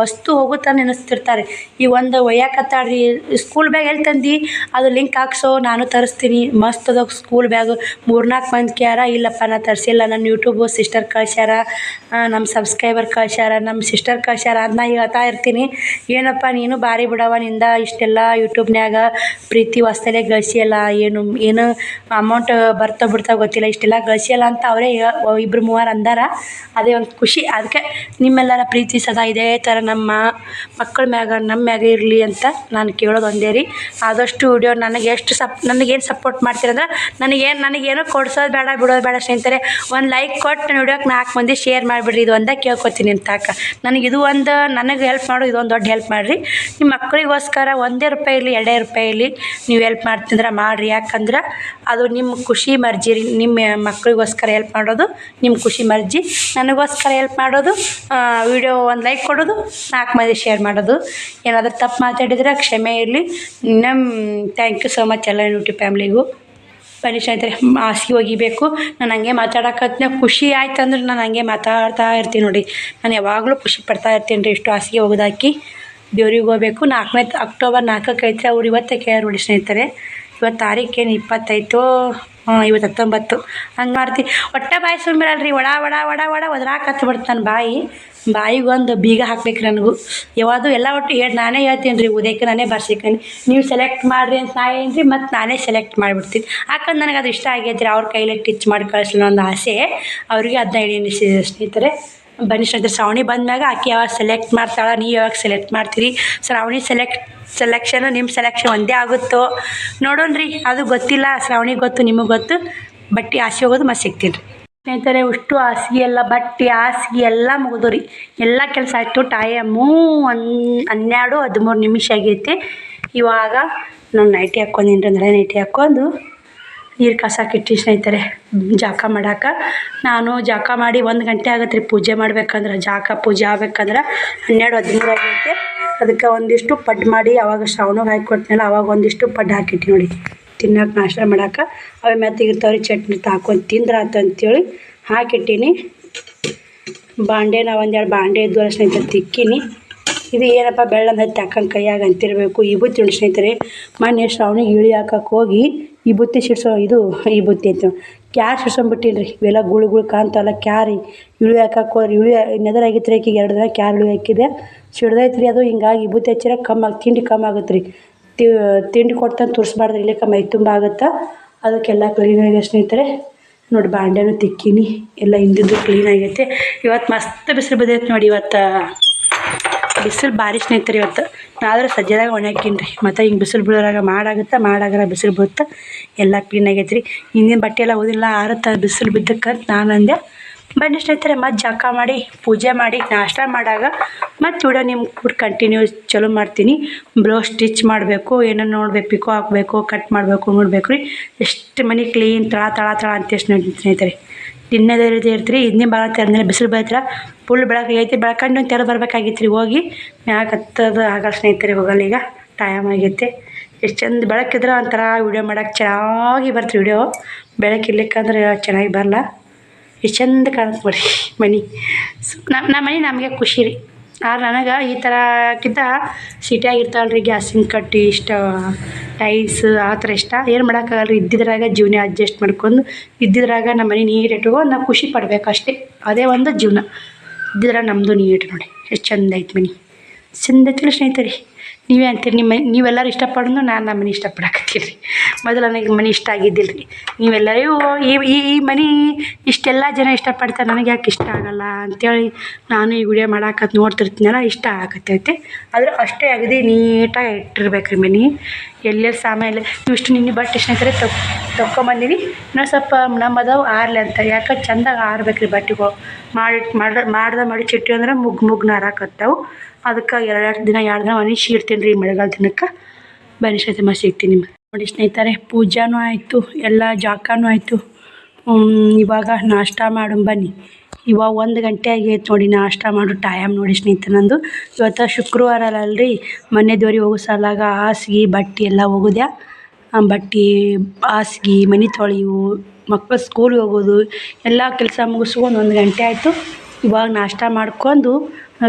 ವಸ್ತು ಹೋಗುತ್ತಾ ನೆನೆಸ್ತಿರ್ತಾರೆ. ಈ ಒಂದು ವಯ್ಯಾಕತ್ತಾಡ್ರಿ ಸ್ಕೂಲ್ ಬ್ಯಾಗ್ ಎಲ್ಲಿ ತಂದು, ಅದು ಲಿಂಕ್ ಹಾಕ್ಸೋ, ನಾನು ತರಿಸ್ತೀನಿ. ಮಸ್ತ್ ಅದ ಸ್ಕೂಲ್ ಬ್ಯಾಗು ಮೂರ್ನಾಲ್ಕು ಮಂದಿ ಕ್ಯಾರ, ಇಲ್ಲಪ್ಪ ನಾ ತರಿಸಿಲ್ಲ ನನ್ನ ಯೂಟ್ಯೂಬು ಸಿಸ್ಟರ್ ಕಳ್ಸ್ಯಾರ ನಮ್ಮ ಸಬ್ಸ್ಕ್ರೈಬರ್ ಕಳ್ಸ್ಯಾರ ನಮ್ಮ ಸಿಸ್ಟರ್ ಕಳ್ಸ್ಯಾರ ಅದನ್ನ ಹೇಳ್ತಾ ಇರ್ತೀನಿ. ಏನಪ್ಪ, ನೀನು ಭಾರಿ ಬಿಡವ ನಿಂದ ಇಷ್ಟೆಲ್ಲ ಯೂಟ್ಯೂಬ್ನ್ಯಾಗ ಪ್ರೀತಿ ವಸ್ತಲೇ ಗಳಿಸಿಯಲ್ಲ ಏನು ಏನು ಅಮೌಂಟ್ ಬರ್ತಾ ಬಿಡ್ತಾ ಗೊತ್ತಿಲ್ಲ, ಇಷ್ಟೆಲ್ಲ ಗಳಿಸಿಯಲ್ಲ ಅಂತ ಅವರೇ ಇಬ್ಬರು ಮೂವರು ಅಂದಾರ. ಅದೇ ಒಂದು ಖುಷಿ ಅದಕ್ಕೆ ನಿಮ್ಮೆಲ್ಲರ ಪ್ರೀತಿ ಸದಾ ಇದೇ ಥರ ನಮ್ಮ ಮಕ್ಕಳ ಮ್ಯಾಗ, ನಮ್ಮ ಮ್ಯಾಗ ಇರಲಿ ಅಂತ ನಾನು ಕೇಳೋದು ಒಂದೇ ರೀ. ಆದಷ್ಟು ವಿಡಿಯೋ ನನಗೆ ಎಷ್ಟು ಸಪ್ ನನಗೇನು ಸಪೋರ್ಟ್ ಮಾಡ್ತೀರಂದ್ರೆ ನನಗೇನು ನನಗೇನು ಕೊಡ್ಸೋದು ಬೇಡ, ಬಿಡೋದು ಬೇಡ ಸ್ನೇಹಿತರೆ. ಒಂದು ಲೈಕ್ ಕೊಟ್ಟು ನನ್ನ ವಿಡಿಯೋಕ್ಕೆ ನಾಲ್ಕು ಮಂದಿ ಶೇರ್ ಮಾಡಿಬಿಡ್ರಿ, ಇದು ಒಂದೇ ಕೇಳ್ಕೊತೀನಿ ಅಂತ ಅಕ್ಕ ನನಗೆ ಇದು ಒಂದು, ನನಗೆ ಹೆಲ್ಪ್ ಮಾಡೋ ಇದೊಂದು ದೊಡ್ಡ ಹೆಲ್ಪ್ ಮಾಡಿರಿ. ನಿಮ್ಮ ಮಕ್ಕಳಿಗೋಸ್ಕರ ಒಂದೇ ರೂಪಾಯಿ ಇರಲಿ, ಎರಡೇ ರೂಪಾಯಿ ಇರಲಿ, ನೀವು ಹೆಲ್ಪ್ ಮಾಡ್ತಿದ್ರೆ ಮಾಡಿರಿ. ಯಾಕಂದ್ರೆ ಅದು ನಿಮ್ಮ ಖುಷಿ ಮರ್ಜಿ ನಿಮ್ಮ ನಿಮ್ಮ ಮಕ್ಕಳಿಗೋಸ್ಕರ ಹೆಲ್ಪ್ ಮಾಡೋದು ನಿಮ್ಮ ಖುಷಿ ಮರ್ಜಿ. ನನಗೋಸ್ಕರ ಹೆಲ್ಪ್ ಮಾಡೋದು ವಿಡಿಯೋ ಒಂದು ಲೈಕ್ ಕೊಡೋದು ನಾಲ್ಕು ಮಂದಿ ಶೇರ್ ಮಾಡೋದು. ಏನಾದರೂ ತಪ್ಪು ಮಾತಾಡಿದರೆ ಕ್ಷಮೆ ಇರಲಿ. ನಮ್ಮ ಥ್ಯಾಂಕ್ ಯು ಸೋ ಮಚ್ ಎಲ್ಲ ಯೂಟ್ಯೂಬ್ ಫ್ಯಾಮ್ಲಿಗೂ ಬನ್ನಿ ಸ್ನೇಹಿತರೆ, ಹಾಸಿಗೆ ಒಗಿಬೇಕು. ನಾನು ಹಂಗೆ ಮಾತಾಡಕತ್ನ ಖುಷಿ ಆಯ್ತು ಅಂದ್ರೆ ನಾನು ಹಂಗೆ ಮಾತಾಡ್ತಾ ಇರ್ತೀನಿ ನೋಡಿ. ನಾನು ಯಾವಾಗಲೂ ಖುಷಿ ಪಡ್ತಾ ಇರ್ತೀನಿ ರೀ ಇಷ್ಟು ಹಾಸಿಗೆ ಹೋಗೋದಾಕಿ ದೇವ್ರಿಗೆ ಹೋಗ್ಬೇಕು. ನಾಲ್ಕನೇ ಅಕ್ಟೋಬರ್ ನಾಲ್ಕಕ್ಕೆ ಐತೆ ಅವ್ರು ಇವತ್ತೇ ಕೇಳಿ ನೋಡಿ ಸ್ನೇಹಿತರೆ. ಇವತ್ತು ತಾರೀಕೇನು ಇಪ್ಪತ್ತೈತು ಹಾಂ ಇವತ್ತು ಹತ್ತೊಂಬತ್ತು. ಹಂಗೆ ಮಾಡ್ತೀವಿ ಒಟ್ಟ ಬಾಯಿ ಸುಮ್ಮಿರಲ್ಲ ರೀ ಒಡ ಒಡ ಒಡ ಒಡ ಒದ್ರಾಕತ್ತು ಬಿಡ್ತು ನನ್ನ ಬಾಯಿ. ಬಾಯಿಗೆ ಒಂದು ಬೀಗ ಹಾಕ್ಬೇಕು ನನಗೂ. ಯಾವುದು ಎಲ್ಲ ಒಟ್ಟು ಹೇಳಿ, ನಾನೇ ಹೇಳ್ತೀನಿ ರೀ ಉದಯಕ್ಕೆ ನಾನೇ ಬರ್ಸಿಕನಿ ನೀವು ಸೆಲೆಕ್ಟ್ ಮಾಡಿರಿ ಅಂತ ನಾ ಏನು ರೀ ಮತ್ತು ನಾನೇ ಸೆಲೆಕ್ಟ್ ಮಾಡಿಬಿಡ್ತೀನಿ. ಯಾಕಂದ್ರೆ ನನಗೆ ಅದು ಇಷ್ಟ ಆಗೈತೆ ರೀ ಅವ್ರ ಕೈಲೇ ಟಿಚ್ ಮಾಡಿ ಕಳಿಸ್ಲಿ ಒಂದು ಆಸೆ. ಅವರಿಗೆ ಅದನ್ನ ಹೇಳಿ ಸ್ನೇಹಿತರೆ ಬನ್ನಿ ಸ್ನೇಹಿತರೆ ಶ್ರಾವಣಿ ಬಂದಮ್ಯಾಗ ಆಕೆ ಯಾವಾಗ ಸೆಲೆಕ್ಟ್ ಮಾಡ್ತಾಳೆ ನೀವು ಯಾವಾಗ ಸೆಲೆಕ್ಟ್ ಮಾಡ್ತೀರಿ? ಶ್ರಾವಣಿ ಸೆಲೆಕ್ಟ್ ಸೆಲೆಕ್ಷನು ನಿಮ್ಮ ಸೆಲೆಕ್ಷನ್ ಒಂದೇ ಆಗುತ್ತೋ? ನೋಡೋಣ ರೀ ಅದು ಗೊತ್ತಿಲ್ಲ ಶ್ರಾವಣಿಗೆ ಗೊತ್ತು, ನಿಮಗೆ ಗೊತ್ತು, ಬಟ್ಟೆ ಆಸೆ ಹೋಗೋದು ಮತ್ತೆ ಸಿಗ್ತೀನಿ ರೀ ಸ್ನೇಹಿತರೆ ಉಷ್ಟು ಹಾಸಿಗೆ ಎಲ್ಲ, ಬಟ್ಟೆ, ಹಾಸಿಗೆ ಎಲ್ಲ ಮುಗಿದು ರೀ ಎಲ್ಲ ಕೆಲಸ ಆಯಿತು ಟೈಮು ಒಂದು, ಹನ್ನೆರಡು, ಹದಿಮೂರು ನಿಮಿಷ ಆಗೈತಿ. ಇವಾಗ ನಾನು ನೈಟಿ ಹಾಕ್ಕೊಂಡಿನಿ, ಅಂದ್ರೆ ನೈಟಿ ಹಾಕ್ಕೊಂಡು ನೀರು ಕಿಟ್ಟಿ ಸ್ನೇಹಿತರೆ, ಜಾಕ ಮಾಡಾಕ. ನಾನು ಜಾಕ ಮಾಡಿ ಒಂದು ಗಂಟೆ ಆಗತ್ತೆ ರೀ ಪೂಜೆ ಮಾಡ್ಬೇಕಂದ್ರೆ. ಜಾಕ ಪೂಜೆ ಆಗ್ಬೇಕಂದ್ರೆ ಹನ್ನೆರಡು, ಹದಿಮೂರು ಆಗೈತೆ. ಅದಕ್ಕೆ ಒಂದಿಷ್ಟು ಪಡ್ಡು ಮಾಡಿ ಅವಾಗ ಶ್ರಾವಣಗೆ ಹಾಕಿ ಅವಾಗ ಒಂದಿಷ್ಟು ಪಡ್ಡು ಹಾಕಿಟ್ಟು ನೋಡಿ. ತಿನ್ನೋಕೆ ನಾಷ್ಟ ಮಾಡಾಕ. ಅವೇ ಮೆತ್ತಗಿರ್ತಾವ್ರಿ ಚಟ್ನಿ ಹಾಕೊಂಡು ತಿಂದ್ರೆ ಆತ ಅಂತೇಳಿ ಹಾಕಿಟ್ಟೀನಿ. ಬಾಂಡೆನ ಒಂದೆರಡು ಬಾಂಡೆ ಇದ್ದು ಸ್ನೇಹಿತರೆ, ತಿಕ್ಕೀನಿ. ಇದು ಏನಪ್ಪ ಬೆಳ್ಳಂದು ಹತ್ತಿ ಹಾಕಂಗೆ ಕೈಯಾಗ ಅಂತಿರಬೇಕು? ಈ ಬುತ್ತಿ ಸ್ನೇಹಿತರೆ. ಮೊನ್ನೆ ಶ್ರಾವಣಿಗೆ ಇಳಿ ಹಾಕಕ್ಕೆ ಹೋಗಿ ಈ ಬುತ್ತಿ ಸಿಡ್ಸೋ ಇದು, ಈ ಬುತ್ತಿ ಅಂತ ಕ್ಯಾರ್ ಸಿಡ್ಸೊಂಬಿಟ್ಟಿನಿ ರೀ ಇವೆಲ್ಲ ಗುಳು ಗುಳು ಕಾಣ್ತಾವಲ್ಲ ಕ್ಯಾರಿ. ಇಳಿ ಹಾಕಕ್ಕೆ ಹೋದ್ರೆ ಇಳಿ ನೆದರಾಗಿತ್ತು ರೀ ಆಕಿಗೆ ಎರಡು ದಿನ ಕ್ಯಾರ್ ಇಳಿ ಹಾಕಿದೆ. ಸಿಡ್ದೈತೆ ರೀ ಅದು, ಹಿಂಗಾಗಿ ಈ ಬುತ್ತಿ ಹಚ್ಚಿರ ಕಮ್ಮಿ ಆಗಿ ತಿಂಡಿ ಕಮ್ಮಿ ಆಗುತ್ತೆ ರೀ ತಿಂಡಿ ಕೊಡ್ತಾನೆ ತುರ್ಸ್ಬಾರ್ದು ಇಲ್ಲೇ ಮೈ ತುಂಬ ಆಗುತ್ತೆ? ಅದಕ್ಕೆಲ್ಲ ಕ್ಲೀನ್ ಆಗಿದೆ ಸ್ನೇಹಿತರೆ. ನೋಡಿ ಬಾಂಡೆನೂ ತಿಕ್ಕೀನಿ. ಎಲ್ಲ ಹಿಂದಿದ್ದು ಕ್ಲೀನ್ ಆಗೈತೆ. ಇವತ್ತು ಮಸ್ತ್ ಬಿಸಿಲು ಬಿದ್ದೈತೆ ನೋಡಿ ಇವತ್ತು. ಬಿಸಿಲು ಭಾರಿ ಸ್ನೇಹಿತರೆ ಇವತ್ತು. ನಾದ್ರೆ ಸಜ್ಜದಾಗ ಒಣಕ್ಕಿನ್ರಿ ರೀ. ಮತ್ತು ಹಿಂಗೆ ಬಿಸಿಲು ಬೀಳೋರಾಗ ಮಾಡಾಗುತ್ತೆ? ಮಾಡಾಗರ ಬಿಸಿಲು ಬೀಳುತ್ತೆ? ಎಲ್ಲ ಕ್ಲೀನ್ ಆಗೈತೆ ರೀ ಹಿಂದಿನ ಬಟ್ಟೆ ಎಲ್ಲ ಓದಿಲ್ಲ ಆರತ್ತ? ಬಿಸಿಲು ಬಿದ್ದಕ್ಕಂತ ನಾನು ಅಂದೆ. ಬನ್ನಿ ಸ್ನೇಹಿತರೆ, ಮತ್ತು ಜಳಕ ಮಾಡಿ, ಪೂಜೆ ಮಾಡಿ, ನಾಷ್ಟ ಮಾಡಾಗ ಮತ್ತು ವಿಡಿಯೋ ನಿಮ್ಮ ಕೂಡ ಕಂಟಿನ್ಯೂ ಚಲೋ ಮಾಡ್ತೀನಿ. ಬ್ಲೌಸ್ ಸ್ಟಿಚ್ ಮಾಡಬೇಕು ಏನೋ ನೋಡ್ಬೇಕು ಪಿಕೋ ಹಾಕಬೇಕು ಕಟ್ ಮಾಡಬೇಕು, ನೋಡಬೇಕು ರೀ. ಎಷ್ಟು ಮನೆ ಕ್ಲೀನ್ ತಳ ತಳ ತಳ ಅಂತ ಸ್ನೇಹಿತರೆ. ದಿನದ ಇರುತ್ತೆ ಇರ್ತೀರಿ ಇದನ್ನೇ ಭಾಳ ತೆರೆದ್ರೆ ಬಿಸಿಲು ಬೀಳ್ತೀರ ಫುಲ್ ಬೆಳಕು ಐತಿ ಬೆಳ್ಕಂಡು ತೆರೆ ಬರ್ಬೇಕಾಗಿತ್ತು ರೀ ಹೋಗಿ, ಮ್ಯಾಗ ಹತ್ತದು ಆಗಲ್ಲ ಸ್ನೇಹಿತರೆ ಹೋಗಲ್ಲ ಈಗ ಟೈಮ್ ಆಗೈತೆ. ಎಷ್ಟು ಚಂದ ಬೆಳಕಿದ್ರೆ ಒಂಥರ ವೀಡಿಯೋ ಮಾಡೋಕೆ ಚೆನ್ನಾಗಿ ಬರ್ತೀವಿ ವಿಡಿಯೋ ಬೆಳಕಿರ್ಲಿಕ್ಕಂದ್ರೆ ಚೆನ್ನಾಗಿ ಬರಲ್ಲ. ಎಷ್ಟು ಚಂದ ಕಾಣುತ್ತೆ ಮನೆ. ಸೊ ನಮ್ಮ ನಮ್ಮ ಮನೆ ನಮಗೆ ಖುಷಿ ರೀ. ಆದ್ರೆ ನನಗೆ ಈ ಥರಕ್ಕಿಂತ ಸಿಟಿಯಾಗಿರ್ತಾವಲ್ಲ ರೀ ಗ್ಯಾಸಿನ ಕಟ್ಟಿ, ಇಷ್ಟ ಟೈಲ್ಸ್, ಆ ಥರ ಇಷ್ಟ. ಏನು ಮಾಡೋಕ್ಕಾಗಲ್ಲ ರೀ ಇದ್ದಿದ್ರಾಗ ಜೀವನ ಅಡ್ಜಸ್ಟ್ ಮಾಡ್ಕೊಂಡು, ಇದ್ದಿದ್ರಾಗ ನಮ್ಮ ಮನೆ ನೀರು ಇಟ್ಕೊಂಡು ನಾವು ಖುಷಿ ಪಡ್ಬೇಕು ಅಷ್ಟೇ. ಅದೇ ಒಂದು ಜೀವನ. ಇದ್ದಿದ್ರೆ ನಮ್ಮದು ಇಟ್ಟು ನೋಡಿ. ಎಷ್ಟು ಚಂದ ಐತೆ ಮನೆ. ಚಂದ ಐತಿಲ್ಲ ಸ್ನೇಹಿತರೆ. ನೀವೇ ಅಂತೀರಿ, ನಿಮ್ಮ ನೀವೆಲ್ಲರೂ ಇಷ್ಟಪಡೋದು ನಾನು ನಮ್ಮ ಮನೆ ಇಷ್ಟಪಡಕತ್ತೀನಿ. ರೀ ಮೊದಲು ನನಗೆ ಮನೆ ಇಷ್ಟ ಆಗಿದ್ದಿಲ್ಲ ರೀ ನೀವೆಲ್ಲರೂ ಈ ಈ ಮನೆ ಇಷ್ಟೆಲ್ಲ ಜನ ಇಷ್ಟಪಡ್ತಾರೆ, ನನಗೆ ಯಾಕೆ ಇಷ್ಟ ಆಗಲ್ಲ ಅಂಥೇಳಿ ನಾನು ಈ ವಿಡಿಯೋ ಮಾಡಾಕತ್ ನೋಡ್ತಿರ್ತೀನಲ್ಲ, ಇಷ್ಟ ಆಗತ್ತೈತೆ ಆದರೆ ಅಷ್ಟೇ ಅಗದಿ ನೀಟಾಗಿ ಇಟ್ಟಿರ್ಬೇಕು ರೀ ಮನೆ. ಎಲ್ಲೆಲ್ಲಿ ಸಾಮಾನು ಇಷ್ಟು ನಿನ್ನೆ ಬಟ್ಟೆ ಸ್ನೇಹಿತರೆ ತೊಕ್ ತೊಗೊಂಬಂದೀನಿ ನಾನು ಸ್ವಲ್ಪ ನಮ್ಮದವು ಆರ್ಲಿ ಅಂತ ಯಾಕೆ ಚಂದಾಗ ಆರ್ಬೇಕು ರೀ ಬಟ್ಟೆಗಳು. ಮಾಡಿ, ಮಾಡ್ದ ಮಾಡ್ದ ಮಾಡಿ ಚಿಟ್ಟಿ ಅಂದ್ರೆ ಮುಗ್ಗು ಮುಗ್ ನಾರಾಕತ್ತಾವು ಅದಕ್ಕೆ ಎರಡು ದಿನ ಎರಡು ದಿನ ಒಣಗಿಸಿ ಇಡ್ತೀನಿ ರೀ ಮಳೆಗಾಲ ದಿನಕ್ಕೆ. ಬನ್ನಿ ಸಹಿತ ಮತ್ತೆ ಸಿಗ್ತೀನಿ ನೋಡಿ ಸ್ನೇಹಿತರೆ, ಪೂಜಾನೂ ಆಯಿತು, ಎಲ್ಲ ಜಾಕನೂ ಆಯಿತು. ಇವಾಗ ನಾಷ್ಟ ಮಾಡೋಣ ಬನ್ನಿ. ಇವಾಗ ಒಂದು ಗಂಟೆ ಆಗೈತೆ ನೋಡಿ ನಾಷ್ಟ ಮಾಡೋ ಟೈಮ್ ನೋಡಿ ಸ್ನೇಹಿತರೆ ನಂದು. ಇವತ್ತು ಶುಕ್ರವಾರ ಅಲ್ರಿ, ಮನೆ ದೇವ್ರಿಗೆ ಹೋಗೋ ಸಲಾಗ ಹಾಸಿಗೆ, ಬಟ್ಟೆ ಎಲ್ಲ ಹೋಗೋದ್ಯಾ? ಬಟ್ಟೆ, ಹಾಸ್ಗಿ, ಮನೆ ತೊಳೆಯು ಮಕ್ಕಳು ಸ್ಕೂಲ್ಗೆ ಹೋಗೋದು, ಎಲ್ಲ ಕೆಲಸ ಮುಗಿಸ್ಕೊಂಡು ಒಂದು ಗಂಟೆ ಆಯಿತು. ಇವಾಗ ನಾಷ್ಟ ಮಾಡ್ಕೊಂಡು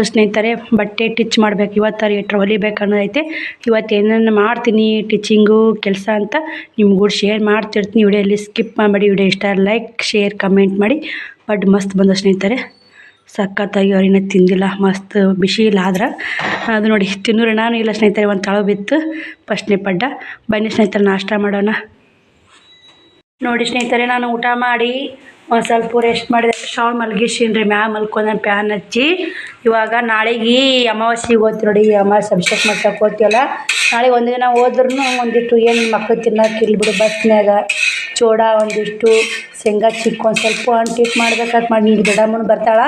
ಸ್ನೇಹಿತರೆ ಬಟ್ಟೆ ಟಿಚ್ ಮಾಡ್ಬೇಕು, ಇವತ್ತು ಎಟ್ರ ಹೊಲಿಬೇಕು ಅನ್ನೋದೈತೆ. ಇವತ್ತು ಏನೇನು ಮಾಡ್ತೀನಿ ಟಿಚಿಂಗು ಕೆಲಸ ಅಂತ ನಿಮ್ಗೂ ಶೇರ್ ಮಾಡ್ತಿರ್ತೀನಿ. ವಿಡಿಯೋಲ್ಲಿ ಸ್ಕಿಪ್ ಮಾಡಬೇಡಿ ವಿಡಿಯೋ ಇಷ್ಟ ಲೈಕ್ ಶೇರ್ ಕಮೆಂಟ್ ಮಾಡಿ. ಬಟ್ ಮಸ್ತ್ ಬಂದ ಸ್ನೇಹಿತರೆ, ಸಖತ್ತಾಗಿ ಅವ್ರಿನ್ನ ತಿಂದಿಲ್ಲ, ಮಸ್ತ್ ಬಿಸಿ ಇಲ್ಲ ಆದ್ರೆ. ಅದು ನೋಡಿ, ತಿನ್ನೋರು ನಾನು ಇಲ್ಲ ಸ್ನೇಹಿತರೆ, ಒಂದು ತಳ ಬಿತ್ತು, ಫಸ್ಟ್ನೇ ಪಡ್ಡ. ಬನ್ನಿ ಸ್ನೇಹಿತರೆ, ನಾಷ್ಟ ಮಾಡೋಣ. ನೋಡಿ ಸ್ನೇಹಿತರೆ, ನಾನು ಊಟ ಮಾಡಿ ಒಂದು ಸ್ವಲ್ಪ ರೆಸ್ಟ್ ಮಾಡಿದೆ ಶಾವ್ ಮಲ್ಗಿಸೀನಿ ರೀ ಮ್ಯಾ ಮಲ್ಕೊಂಡು ಪ್ಯಾನ್ ಹಚ್ಚಿ. ಇವಾಗ ನಾಳೆಗೆ ಅಮಾವಾಸ್ಯೆಗೆ ಓದ್ತಿ ನೋಡಿ ಅಮಾವಾಸ್ಯೆ ಅಭಿಷೇಕ ಮಾಡ್ಸಕ್ಕೆ ಹೋಗ್ತೀವಲ್ಲ ನಾಳೆ ಒಂದು ದಿನ ಹೋದ್ರೂ ಒಂದಿಷ್ಟು ಏನು ಮಕ್ಕಳು ತಿನ್ನೋಕೆ ಇಲ್ಬಿಡು ಬಸ್ನಾಗ ಚೋಡ ಒಂದಿಷ್ಟು, ಶೇಂಗಾ ಚಿಕ್ಕ ಒಂದು ಸ್ವಲ್ಪ ಅಂಟಿಟ್ ಮಾಡ್ಬೇಕಂತ ಮಾಡಿ. ಈಗ ದೊಡ್ಡಮ್ಮನ ಬರ್ತಾಳ?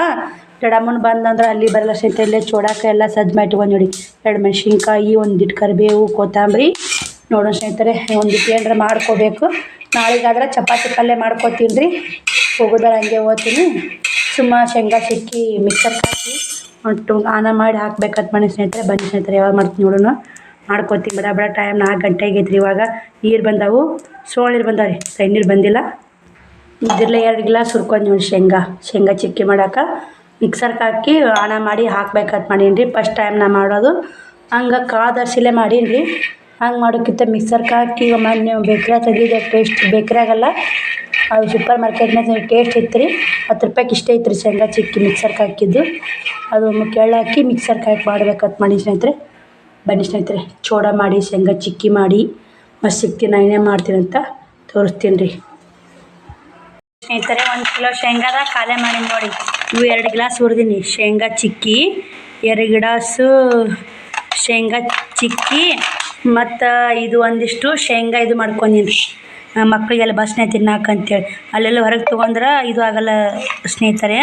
ದೊಡ್ಡಮ್ಮನ ಬಂದಂದ್ರೆ ಅಲ್ಲಿ ಬರಲ್ಲ ಸ್ನೇಹಿತರೆ, ಇಲ್ಲೇ ಚೋಡಾಕ ಎಲ್ಲ ಸಜ್ಜು ಮಾಡಿ ನೋಡಿ. ಎರಡು ಮೆಣಸಿನ್ಕಾಯಿ ಒಂದಿಟ್ಟು ಕರಿಬೇವು, ಕೊತ್ತಂಬರಿ. ನೋಡೋಣ ಸ್ನೇಹಿತರೆ, ಒಂದು ಏನಾರ ಮಾಡ್ಕೋಬೇಕು. ನಾಳೆಗಾದ್ರೆ ಚಪಾತಿ ಪಲ್ಯ ಮಾಡ್ಕೋತೀನಿ ರೀ ಹೋಗೋದಾರ ಹಂಗೆ ಹೋಗ್ತೀನಿ. ಸುಮ್ಮ ಶೇಂಗಾ ಸಿಕ್ಕಿ ಮಿಕ್ಸರ್ ಹಾಕಿ, ಒಟ್ಟು ಆನ ಮಾಡಿ ಹಾಕ್ಬೇಕಂತ ಮನೆ ಸ್ನೇಹಿತರೆ. ಬನ್ನಿ ಸ್ನೇಹಿತರೆ, ಯಾವಾಗ ಮಾಡ್ತೀನಿ ನೋಡೋಣ ಮಾಡ್ಕೋತೀನಿ. ಬಡ ಬಡ ಟೈಮ್ ನಾಲ್ಕು ಗಂಟೆ ಆಗೈತೆ ಇವಾಗ. ನೀರು ಬಂದವು. ಸೋಳಿರು ಬಂದಾವೆ ರೀ ನೀರು ಬಂದಿಲ್ಲ. ಇದ್ರಲ್ಲೇ ಎರಡು ಗ್ಲಾಸ್ ಹುರ್ಕೊಂಡು ಶೇಂಗಾ. ಶೇಂಗಾ ಚಿಕ್ಕಿ ಮಾಡಕ್ಕೆ ಮಿಕ್ಸರ್ಗೆ ಹಾಕಿ ಆಣ ಮಾಡಿ ಹಾಕ್ಬೇಕಂತ ಮಾಡೀನಿ ರೀ ಫಸ್ಟ್ ಟೈಮ್ ನಾ ಮಾಡೋದು. ಹಂಗೆ ಕಾದರ್ಸಿಲೆ ಮಾಡೀನಿ ರೀ ಹಂಗೆ ಮಾಡೋಕ್ಕಿಂತ ಮಿಕ್ಸರ್ಗೆ ಹಾಕಿ ಮೊನ್ನೆ ಬೇಕ್ರಿಯಾಗ ತೆಗಿದೆ ಟೇಸ್ಟ್ ಬೇಕ್ರಿಯಾಗಲ್ಲ, ಅದು ಸೂಪರ್ ಮಾರ್ಕೆಟ್ನಾಗ ಟೇಸ್ಟ್ ಇತ್ತು ರೀ ಹತ್ತು ರೂಪಾಯ್ಗೆ ಇಷ್ಟ ರೀ ಶೇಂಗಾ ಚಿಕ್ಕಿ ಮಿಕ್ಸರ್ಗೆ ಹಾಕಿದ್ದು. ಅದು ಕೆಳ್ಳು ಹಾಕಿ ಮಿಕ್ಸರ್ಗೆ ಹಾಕಿ ಮಾಡ್ಬೇಕಂತ ಮಾಡಿ ಸ್ನೇಹಿತರೆ. ಬನ್ನಿ ಸ್ನೇಹಿತರೆ, ಚೋಡ ಮಾಡಿ, ಶೇಂಗಾ ಚಿಕ್ಕಿ ಮಾಡಿ, ಮತ್ತು ಸಿಕ್ಕಿ ನಾನು ಏನೇ ಅಂತ ತೋರಿಸ್ತೀನಿ ರೀ. ಸ್ನೇಹಿತರೆ, ಒಂದು ಕಿಲೋ ಶೇಂಗಾದ ಖಾಲಿ ಮಾಡಿ ನೋಡಿ. ಇವು ಎರಡು ಗ್ಲಾಸ್ ಹುರಿದೀನಿ. ಶೇಂಗಾ ಚಿಕ್ಕಿ, ಎರಡು ಗ್ಲಾಸು ಶೇಂಗಾ ಚಿಕ್ಕಿ ಮತ್ತು ಇದು ಒಂದಿಷ್ಟು ಶೇಂಗಾ ಇದು ಮಾಡ್ಕೊಂಡೀನಿ. ಮಕ್ಕಳಿಗೆಲ್ಲ ಬಸ್ನೇ ತಿನ್ನಾಕಂತೇಳಿ ಅಲ್ಲೆಲ್ಲ ಹೊರಗೆ ತೊಗೊಂಡ್ರೆ ಇದು ಆಗಲ್ಲ ಸ್ನೇಹಿತರೆ.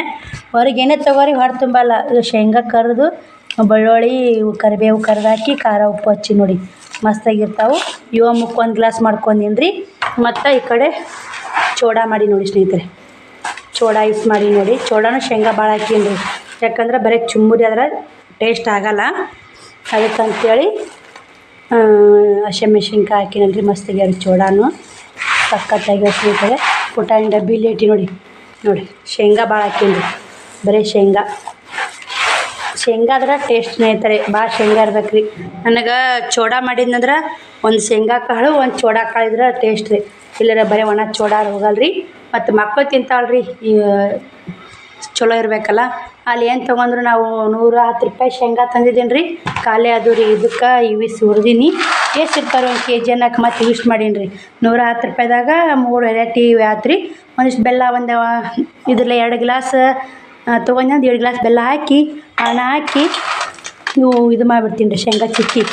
ಹೊರಗೆ ಏನೇ ತಗೋರಿ, ಹೊರ ತುಂಬಲ್ಲ. ಇದು ಶೇಂಗಾ ಕರಿದು, ಬೆಳ್ಳುಳ್ಳಿ, ಕರಿಬೇವು ಕರ್ದು ಹಾಕಿ, ಖಾರ, ಉಪ್ಪು ಹಚ್ಚಿ ನೋಡಿ. ಮಸ್ತಾಗಿರ್ತಾವೆ. ಇವ ಮುಕ್ಕ ಒಂದು ಗ್ಲಾಸ್ ಮಾಡ್ಕೊಂಡಿನ್ರಿ. ಮತ್ತು ಈ ಕಡೆ ಚೋಡ ಮಾಡಿ ನೋಡಿ ಸ್ನೇಹಿತರೆ. ಚೋಡ ಇಸ್ ಮಾಡಿ ನೋಡಿ. ಚೋಡನೂ ಶೇಂಗಾ ಭಾಳ ಹಾಕೀನಿ ರೀ ಯಾಕಂದ್ರೆ ಬರೀ ಚುಮ್ಮುರಿ ಆದ್ರೆ ಟೇಸ್ಟ್ ಆಗಲ್ಲ. ಅದಕ್ಕಂತೇಳಿ ಹಸಿಮೆಣ್ಸಿನ್ಕಾಯಿ ಹಾಕಿನಲ್ರಿ ಮಸ್ತಿಗೆ ಚೋಡಾನು. ಸಕ್ಕತ್ತಾಗಿ ಸ್ನೇಹಿತರೆ ಪುಟಾಣಿ ಡಬ್ಬಿಲಿ ಇಟ್ಟು ನೋಡಿ ನೋಡಿ, ಶೇಂಗಾ ಭಾಳ ಹಾಕೀನಿ ಬರೀ ಶೇಂಗಾ. ಶೇಂಗಾದ್ರೆ ಟೇಸ್ಟ್ ಸ್ನೇಹಿತರೆ ಭಾಳ ಶೇಂಗಾ ಇರ್ಬೇಕು ರೀ ನನಗೆ ಚೋಡಾ ಮಾಡಿದ್ನಂದ್ರೆ ಒಂದು ಶೇಂಗಾ ಕಾಳು, ಒಂದು ಚೋಡಾ ಕಾಳು ಇದ್ರೆ ಟೇಸ್ಟ್ ರೀ. ಇಲ್ಲರ ಬರೀ ಒಣ ಚೋಡ ಹೋಗಲ್ಲ ರೀ ಮತ್ತು ಮಕ್ಕಳು ತಿಂತಾಳೆ ರೀ ಚಲೋ ಇರಬೇಕಲ್ಲ? ಅಲ್ಲಿ ಏನು ತೊಗೊಂಡ್ರು ನಾವು ನೂರ ಹತ್ತು ರೂಪಾಯಿ ಶೇಂಗಾ ತಂದಿದ್ದೀನಿ ರೀ ಖಾಲಿ ಅದು ರೀ, ಇದಕ್ಕೆ ಇವಿಸ್ ಹುರಿದೀನಿ ಎಷ್ಟು ಇರ್ತಾರೆ ಒಂದು ಕೆ ಜಿ ಅನ್ನಕ್ಕೆ ಮತ್ತು ಯೂಸ್ ಮಾಡೀನಿ ರೀ ನೂರ ಹತ್ತು ರೂಪಾಯಿದಾಗ ಮೂರು ವೆರೈಟಿ ಆತು ರೀ ಒಂದಿಷ್ಟು ಬೆಲ್ಲ ಒಂದು, ಇದ್ರಲ್ಲಿ ಎರಡು ಗ್ಲಾಸ್ ತೊಗೊಂಡು ಎರಡು ಗ್ಲಾಸ್ ಬೆಲ್ಲ ಹಾಕಿ ಹಣ ಹಾಕಿ, ಇವು ಇದು ಮಾಡಿಬಿಡ್ತೀನಿ ರೀ ಶೇಂಗಾ ಚಿಕ್ಕಿ.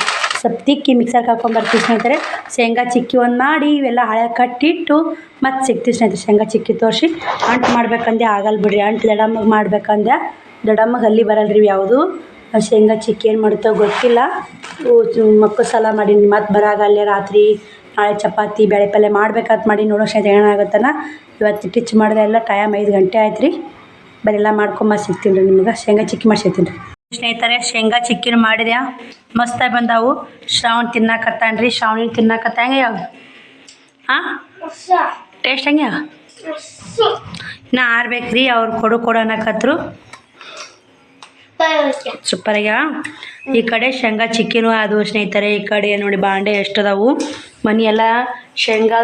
ಸ್ವಲ್ಪ ತಿಕ್ಕಿ ಮಿಕ್ಸರ್ಗೆ ಬರ್ತೀವಿ ಸ್ನೇಹಿತರೆ. ಶೇಂಗಾ ಚಿಕ್ಕಿ ಒಂದು ಮಾಡಿ ಇವೆಲ್ಲ ಹಳೆ ಕಟ್ಟಿಟ್ಟು ಮತ್ತೆ ಸಿಗ್ತೀವಿ ಸ್ನೇಹಿತರೆ. ಶೇಂಗಾ ಚಿಕ್ಕಿ ತೋರಿಸಿ ಅಂಟು ಮಾಡ್ಬೇಕಂದೆ ಆಗಲ್ಲ ಬಿಡ್ರಿ. ಅಂಟು ದಡಮ್ಮಗೆ ಮಾಡ್ಬೇಕಂದೆ. ದಡಮ್ಮಗೆ ಅಲ್ಲಿ ಬರಲ್ಲ ರೀ ಯಾವುದು? ಶೇಂಗಾ ಚಿಕ್ಕಿ ಏನು ಮಾಡುತ್ತೋ ಗೊತ್ತಿಲ್ಲ. ಮಕ್ಕಳು ಸಲ ಮಾಡೀನಿ ಮತ್ತೆ ಬರಾಗಲ್ಲೇ ರಾತ್ರಿ ನಾಳೆ ಚಪಾತಿ ಬೇಳೆ ಪಲ್ಯ ಮಾಡ್ಬೇಕಂತ ಮಾಡಿ ನೋಡೋ ಸ್ನೇಹಿತರೆ ಏನಾಗುತ್ತಲ್ಲ ಇವತ್ತು ಟಿಚ್ ಮಾಡಿದೆ ಎಲ್ಲ ಟೈಮ್ ಐದು ಗಂಟೆ ಆಯ್ತು ರೀ ಬರೆಲ್ಲ ಮಾಡ್ಕೊಂಬ ಸಿಗ್ತೀನಿ ರೀ ನಿಮ್ಗೆ. ಶೇಂಗಾ ಚಿಕ್ಕಿ ಮಾಡ್ಸಿರ್ತೀನಿ ರೀ. ಸ್ನೇಹಿತರೆ, ಶೇಂಗಾ ಚಿಕ್ಕಿನ ಮಾಡಿದ್ಯಾ? ಮಸ್ತಾಗಿ ಬಂದಾವು. ಶ್ರಾವಣ ತಿನ್ನಕತ್ತಾನ ರೀ ಶ್ರಾವಣಿ ತಿನ್ನಕತ್ತ ಹೆಂಗ ಯಾವ ಹಾಂ ಟೇಸ್ಟ್ ಹೆಂಗೆ? ಇನ್ನ ಆರ್ಬೇಕು ರೀ ಅವ್ರು ಕೊಡು ಕೊಡ ಅನ್ನಕತ್ರು. ಸೂಪರ್ ಆಗ್ಯಾವ. ಈ ಕಡೆ ಶೇಂಗಾ ಚಿಕ್ಕಿನೂ ಅದು ಸ್ನೇಹಿತರೆ, ಈ ಕಡೆ ನೋಡಿ ಬಾಂಡೆ ಎಷ್ಟು ಅದಾವು. ಮನೆ ಎಲ್ಲ ಶೇಂಗಾ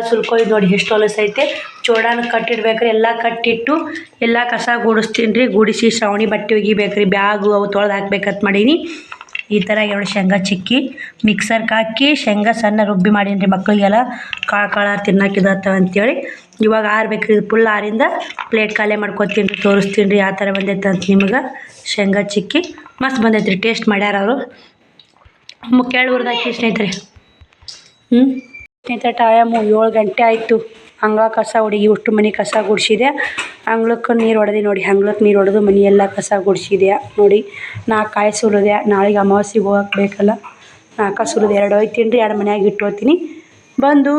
ನೋಡಿ ಎಷ್ಟು ಹೊಲಸೈತೆ ಚೋಡಾನ ಕಟ್ಟಿಡ್ಬೇಕ್ರಿ, ಎಲ್ಲ ಕಟ್ಟಿಟ್ಟು ಎಲ್ಲ ಕಸ ಗುಡಿಸ್ತೀನಿ ರೀ ಗುಡಿಸಿ ಶ್ರಾವಣಿ ಬಟ್ಟೆ ಒಗಿಬೇಕ್ರಿ, ಬ್ಯಾಗು ಅವು ತೊಳೆದು ಹಾಕ್ಬೇಕಂತ ಮಾಡೀನಿ. ಈ ಥರ ಎರಡು ಶೇಂಗಾ ಚಿಕ್ಕಿ ಮಿಕ್ಸರ್ಗೆ ಹಾಕಿ ಶೇಂಗಾ ಸಣ್ಣ ರುಬ್ಬಿ ಮಾಡೀನಿ ರೀ ಮಕ್ಕಳಿಗೆಲ್ಲ ಕಾಳು ಕಾಳು ತಿನ್ನಕ್ಕಿದತ್ತ ಅಂತೇಳಿ. ಇವಾಗ ಆರ್ಬೇಕ್ರಿ ರೀ ಫುಲ್ ಆರಿಂದ ಪ್ಲೇಟ್ ಖಾಲಿ ಮಾಡ್ಕೊತೀನಿ ರೀ ತೋರಿಸ್ತೀನಿ ರೀ ಆ ಥರ ಬಂದೈತೆ ಅಂತ ನಿಮ್ಗೆ. ಶೇಂಗಾ ಚಿಕ್ಕಿ, ಮಸ್ತ್ ಬಂದೈತೆ ರೀ ಟೇಸ್ಟ್ ಮಾಡ್ಯಾರ ಅವರು. ಹುರಿದಾಕಿ ಸ್ನೇಹಿತರೆ. ಹ್ಞೂ ಸ್ನೇಹಿತರೆ ಟೈಮು ಏಳು ಗಂಟೆ ಆಯಿತು. ಹಂಗೆ ಕಸ ಹುಡುಗಿ ಅಷ್ಟು ಮನೆ ಕಸ ಗುಡಿಸಿದೆ. ಅಂಗ್ಳಕ್ಕೆ ನೀರು ಹೊಡೆದಿ ನೋಡಿ ಅಂಗ್ಳಕ್ಕೆ ನೀರು ಹೊಡೆದು ಮನೆಯೆಲ್ಲ ಕಸ ಗುಡಿಸಿದೆ. ನೋಡಿ ನಾಲ್ಕು ಕಾಯಿ ಸುಲಿದೆ. ನಾಳೆಗೆ ಅಮಾವಾಸ್ಯೆಗೆ ಹೋಗಕ್ಕೆ ಬೇಕಲ್ಲ. ನಾಲ್ಕು ಸುರಿದೆ ಎರಡು ಹೋಯ್ತೀನಿ ರೀ ಎರಡು ಮನ್ಯಾಗ ಇಟ್ಟು ಹೋಗ್ತೀನಿ. ಬಂದು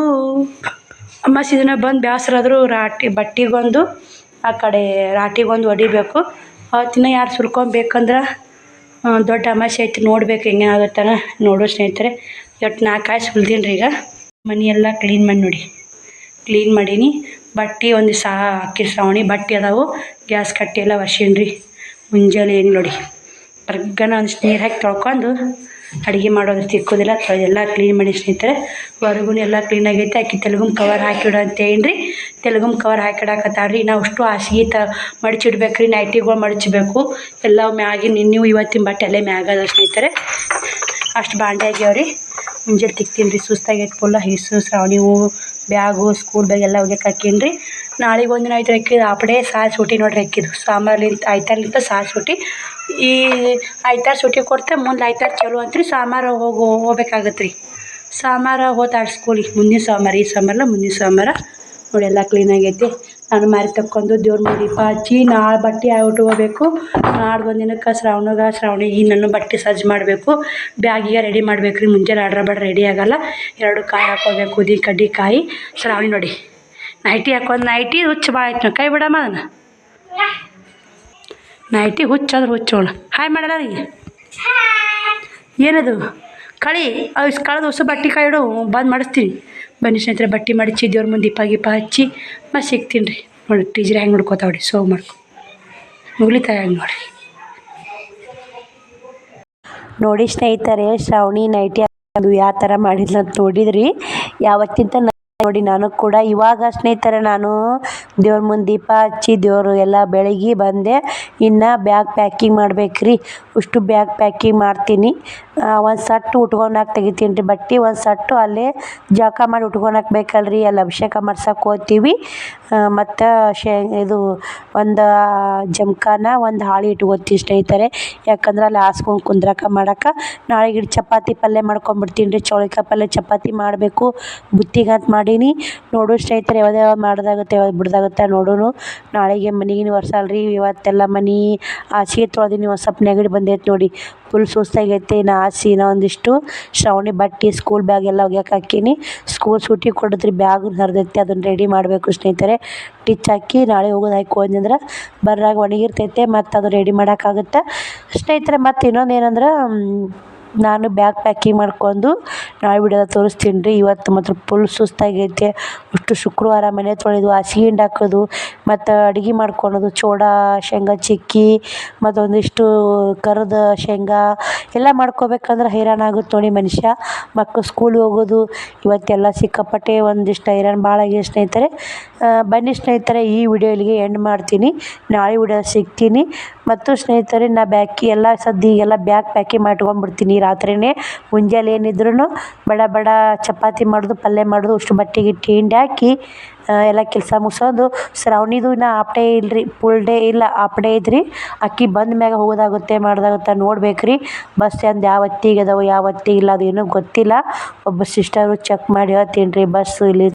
ಅಮಾವಾಸ್ಯೆ ದಿನ ಬಂದು ಬೇಸ್ರಾದ್ರು ರಾಟಿ, ಬಟ್ಟೆಗೊಂದು, ಆ ಕಡೆ ರಾಟಿಗೊಂದು ಹೊಡಿಬೇಕು ಅವತ್ತಿನ ಯಾರು ಸುರ್ಕೊಬೇಕಂದ್ರೆ ದೊಡ್ಡ ಅಮಾವಾಸ್ಯೆ ಐತಿ ನೋಡ್ಬೇಕು ಹೆಂಗೆ ಆಗುತ್ತಾನ ನೋಡೋ ಸ್ನೇಹಿತರೆ. ಇವತ್ತು ನಾಲ್ಕು ಕಾಯಿ ಸುಲ್ದೀನಿ ರೀ ಈಗ. ಮನೆ ಎಲ್ಲ ಕ್ಲೀನ್ ಮಾಡಿ ನೋಡಿ. ಕ್ಲೀನ್ ಮಾಡೀನಿ. ಬಟ್ಟೆ ಒಂದು ಸಹ ಹಾಕಿ ಶ್ರಾವಣಿ ಬಟ್ಟೆ ಅದಾವು. ಗ್ಯಾಸ್ ಕಟ್ಟಿ ಎಲ್ಲ ರೀ ಮುಂಜಾನೆ ಏನು ನೋಡಿ. ಬರ್ಗನ ಒಂದು ನೀರು ಹಾಕಿ ತೊಳ್ಕೊಂಡು ಅಡುಗೆ ಮಾಡೋದು ತಿಕ್ಕೋದಿಲ್ಲ. ಎಲ್ಲ ಕ್ಲೀನ್ ಮಾಡಿ ಸ್ನೇಹಿತರೆ. ಹೊರಗೂ ಎಲ್ಲ ಕ್ಲೀನ್ ಆಗೈತೆ. ಆಕೆ ತೆಲುಗು ಕವರ್ ಹಾಕಿಡು ಅಂತ ಹೇಳಿ ತೆಲುಗು ಕವರ್ ಹಾಕಿಡಕತ್ತಾಳ್ರಿ. ನಾವು ಅಷ್ಟು ಹಾಸಿಗೆ ತ ಮಡಚಿಡ್ಬೇಕು ರೀ ನೈಟಿಗಳು ಮಡಚಬೇಕು. ಎಲ್ಲ ಮ್ಯಾಗಿನ ನೀವು ಇವತ್ತಿನ ಬಟ್ಟೆ ಅಲ್ಲೇ ಮ್ಯಾಗದ ಸ್ನೇಹಿತರೆ. ಅಷ್ಟು ಬಾಂಡೆ ಆಗ್ಯಾವ್ರಿ. ಮುಂಜಾನೆ ತಿಕ್ತೀನಿ ರೀ ಸುಸ್ತಾಗೈತೆ ಫುಲ್ಲ ಹಿಸು ಶ್ರಾವಣಿ ಹೂವು ಬ್ಯಾಗು, ಸ್ಕೂಲ್ ಬ್ಯಾಗ್ ಎಲ್ಲ ಒಗ್ಯಕ್ಕೆ ಹಾಕೀನಿ ರೀ ನಾಳೆಗೆ ಒಂದಿನ ಆಯ್ತು ಅಕ್ಕಿದು ಆಪಡೇ ಸಾರು ಸೂಟಿ ನೋಡ್ರಿ ಅಕ್ಕಿದು ಸಾಂಬಾರ್ಲಿಂತ, ಆಯ್ತಾರ್ಲಿಂತ ಸಾರು ಸೂಟಿ ಈ ಆಯ್ತಾರ ಸೂಟಿ ಕೊಡ್ತೆ, ಮುಂದೆ ಆಯ್ತಾರ ಚಲೋ ಅಂತ್ರಿ, ಸಾಂಬಾರ ಹೋಗಿ ಹೋಗ್ಬೇಕಾಗತ್ತೆ ರೀ ಸಾಂಬಾರು ಹೋತಾಡ್ಸ್ಕೊಳ್ಳಿ ಮುಂದಿನ ಸೋಮವಾರ ಈ ಸೋಮವಾರ ಮುಂದಿನ ಸೋಮವಾರ ನೋಡಿ ಎಲ್ಲ ಕ್ಲೀನ್ ಆಗೈತಿ. ನಾನು ಮಾರಿ ತಕ್ಕೊಂಡು ದೇವ್ರ ಮನೆ ದೀಪ ಹಚ್ಚಿ ನಾಳೆ ಬಟ್ಟೆ ಉಟ್ಕೋಬೇಕು ನಾಳೆ ದಿನಕ್ಕೆ ಶ್ರಾವಣಗ ಶ್ರಾವಣಿಗೆ ನನ್ನ ಬಟ್ಟೆ ಸಜ್ಜು ಮಾಡಬೇಕು. ಬ್ಯಾಗಿಗೆ ರೆಡಿ ಮಾಡ್ಬೇಕು ರೀ ಮುಂಜಾನೆ ಆಡ್ರ ಬಡ್ರ ರೆಡಿ ಆಗಲ್ಲ. ಎರಡು ಕಾಯಿ ಹಾಕೋಬೇಕು ಉದಿ ಕಡ್ಡಿ ಕಾಯಿ. ಶ್ರಾವಣಿ ನೋಡಿ. ನೈಟಿ ಹಾಕೊಂಡು ನೈಟಿ ಹುಚ್ಚು ಭಾಳ ಆಯ್ತು ಕೈ ಬಿಡಮ್ಮ ಅದನ್ನು. ನೈಟಿ ಹುಚ್ಚಾದ್ರೆ ಹುಚ್ಚೋಣ ಹಾಯ್ ಮಾಡಲ್ಲ ರೀ ಏನದು? ಕಳಿ ಕಳೆದ ಹೊಸ ಬಟ್ಟೆ ಕಾಯಿ ಬಂದು ಮಾಡಿಸ್ತೀನಿ. ಬನ್ನಿ ಸ್ನೇಹಿತರೆ, ಬಟ್ಟೆ ಮಡಚಿ ದೇವ್ರ ಮುಂದೆ ದೀಪ ಗೀಪ ಹಚ್ಚಿ ಮತ್ತು ಸಿಗ್ತೀನಿ ರೀ. ನೋಡಿ ಟೀಚರ್ ಹೆಂಗೆ ನೋಡ್ಕೋತಾವ್ರಿ ಸೋ ಮಾಡ್ಕೊ. ಮುಗಿಲಿತಾಯ ಹಂಗೆ ನೋಡಿರಿ. ನೋಡಿ ಸ್ನೇಹಿತರೆ, ಶ್ರಾವಣಿ ನೈಟಿ ಅದು ಯಾವ ಥರ ಮಾಡಿದ್ಲು ಅಂತ ನೋಡಿದ್ರಿ. ಯಾವತ್ತಿಂತ ನೋಡಿ ನಾನು ಕೂಡ ಇವಾಗ ಸ್ನೇಹಿತರೆ ನಾನು ದೇವ್ರ ಮುಂದೆ ದೀಪ ಹಚ್ಚಿ ದೇವರು ಎಲ್ಲ ಬೆಳಗ್ಗೆ ಬಂದೆ. ಇನ್ನು ಬ್ಯಾಗ್ ಪ್ಯಾಕಿಂಗ್ ಮಾಡ್ಬೇಕ್ರಿ. ಅಷ್ಟು ಬ್ಯಾಗ್ ಪ್ಯಾಕಿಂಗ್ ಮಾಡ್ತೀನಿ. ಒಂದು ಸಟ್ಟು ಉಟ್ಕೊಂಡಾಗ ತೆಗಿತೀನಿ ರೀ ಬಟ್ಟೆ, ಒಂದು ಸಟ್ಟು ಅಲ್ಲೇ ಜಳಕ ಮಾಡಿ ಉಟ್ಕೊಳಕ್ಕೆ ಬೇಕಲ್ರಿ. ಅಲ್ಲಿ ಅಭಿಷೇಕ ಮಾಡ್ಸಕ್ಕೆ ಹೋಗ್ತೀವಿ. ಮತ್ತು ಶೇ, ಇದು ಒಂದು ಜಮ್ಕಾನ ಒಂದು ಹಾಳಿ ಇಟ್ಕೊತೀವಿ ಸ್ನೇಹಿತರೆ. ಯಾಕಂದ್ರೆ ಅಲ್ಲಿ ಹಾಸ್ಕೊಂಡು ಕುಂದ್ರಕ ಮಾಡಕ್ಕೆ ನಾಳೆಗೆ ಚಪಾತಿ ಪಲ್ಯ ಮಾಡ್ಕೊಂಬಿಡ್ತೀನಿ ರೀ. ಚೌಳಿಕಾಯಿ ಪಲ್ಯ ಚಪಾತಿ ಮಾಡಬೇಕು. ಬುತ್ತಿಗಂತ ಮಾಡೀನಿ ನೋಡು ಸ್ನೇಹಿತರೆ, ಯಾವ್ದು ಯಾವ್ದು ಮಾಡ್ದಾಗುತ್ತೆ, ಯಾವ್ದು ಬಿಡ್ದಾಗುತ್ತೆ ನೋಡೋಣ ನಾಳೆಗೆ ಮನೆಗಿನ ಒರ್ಸಲ್ರಿ ಇವತ್ತೆಲ್ಲ ಮನೆ ಹಾಸಿಗೆ ತೊಳೆದೀನಿ, ಒಂದು ಸ್ವಲ್ಪ ನೆಗಡಿ ಬಂದೈತೆ ನೋಡಿ. ಫುಲ್ ಸುಸ್ತಾಗೈತೆ ನಾ ಹಾಸಿ ಇನ್ನೂ ಒಂದಿಷ್ಟು. ಶ್ರಾವಣಿ ಬಟ್ಟೆ ಸ್ಕೂಲ್ ಬ್ಯಾಗ್ ಎಲ್ಲ ಒಗ್ಯಕ್ಕೆ ಹಾಕಿನಿ. ಸ್ಕೂಲ್ ಸೂಟಿ ಕೊಡಿದ್ರಿ ಬ್ಯಾಗ್ ಹರಿದೈತೆ, ಅದನ್ನು ರೆಡಿ ಮಾಡಬೇಕು ಸ್ನೇಹಿತರೆ. ಟಿಚ್ ಹಾಕಿ ನಾಳೆ ಹೋಗೋದು ಹಾಕಿ ಬರ್ರಾಗ ಒಣಗಿರ್ತೈತೆ, ಮತ್ತು ಅದು ರೆಡಿ ಮಾಡೋಕ್ಕಾಗುತ್ತೆ. ಸ್ನೇಹಿತರೆ, ಮತ್ತು ಇನ್ನೊಂದು ಏನಂದ್ರೆ ನಾನು ಬ್ಯಾಗ್ ಪ್ಯಾಕಿಂಗ್ ಮಾಡ್ಕೊಂಡು ನಾಳೆ ವಿಡಿಯೋದಾಗ ತೋರಿಸ್ತೀನಿ ರೀ. ಇವತ್ತು ಮಾತ್ರ ಫುಲ್ ಸುಸ್ತಾಗೈತೆ. ಅಷ್ಟು ಶುಕ್ರವಾರ ಮನೆ ತೊಳೆದು ಹಾಸಿಗೆ ಹಿಂಡಿ ಹಾಕೋದು, ಮತ್ತು ಅಡುಗೆ ಮಾಡ್ಕೊಳೋದು, ಚೋಡಾ, ಶೇಂಗಾ ಚಿಕ್ಕಿ, ಮತ್ತು ಒಂದಿಷ್ಟು ಕರದ ಶೇಂಗಾ ಎಲ್ಲ ಮಾಡ್ಕೋಬೇಕಂದ್ರೆ ಹೈರಾಣ ಆಗುತ್ತೆ ನೋಡಿ ಮನುಷ್ಯ. ಮಕ್ಕಳು ಸ್ಕೂಲ್ಗೆ ಹೋಗೋದು, ಇವತ್ತೆಲ್ಲ ಸಿಕ್ಕಾಪಟ್ಟೆ ಒಂದಿಷ್ಟು ಹೈರಾಣ ಭಾಳ ಆಗಿದೆ ಸ್ನೇಹಿತರೆ ಬನ್ನಿ ಸ್ನೇಹಿತರೆ, ಈ ವಿಡಿಯೋ ಇಲ್ಲಿಗೆ ಎಂಡ್ ಮಾಡ್ತೀನಿ. ನಾಳೆ ವಿಡಿಯೋ ಸಿಗ್ತೀನಿ. ಮತ್ತು ಸ್ನೇಹಿತರೆ, ನಾ ಬ್ಯಾಕಿ ಎಲ್ಲ ಸದ್ದಿಗೆಲ್ಲ ಬ್ಯಾಗ್ ಪ್ಯಾಕಿಂಗ್ ಮಾಡ್ಕೊಂಡ್ಬಿಡ್ತೀನಿ. ರಾತ್ರಿಯೇ ಮುಂಜಾನೆ ಏನಿದ್ರು ಬಡ ಬಡ ಚಪಾತಿ ಮಾಡೋದು, ಪಲ್ಯ ಮಾಡೋದು ಅಷ್ಟು ಬಟ್ಟೆ ಗಿಟ್ಟಿ ಹಿಂಡಿ ಹಾಕಿ ಎಲ್ಲ ಕೆಲಸ ಮುಗಿಸೋದು. ಶ್ರಾವಣಿದು ಇನ್ನು ಹಾಫ್ ಡೇ ಇಲ್ರಿ ಫುಲ್ ಡೇ ಇಲ್ಲ ಹಾಫ್ ಡೇ ಐತ್ರಿ. ಅಕ್ಕಿ ಬಂದ ಮ್ಯಾಗ ಹೋಗೋದಾಗುತ್ತೆ, ಮಾಡೋದಾಗುತ್ತೆ ನೋಡ್ಬೇಕು ರೀ ಬಸ್ ಅಂದು ಯಾವ ಹೊತ್ತಿಗೆ ಅದಾವೆ, ಯಾವ ಹೊತ್ತಿಗೆ ಇಲ್ಲ ಅದೇನೂ ಗೊತ್ತಿಲ್ಲ. ಒಬ್ಬ ಸಿಸ್ಟರು ಚೆಕ್ ಮಾಡಿ ಹೇಳ್ತೀನಿ ರೀ ಬಸ್ಸು ಇಲ್ಲಿ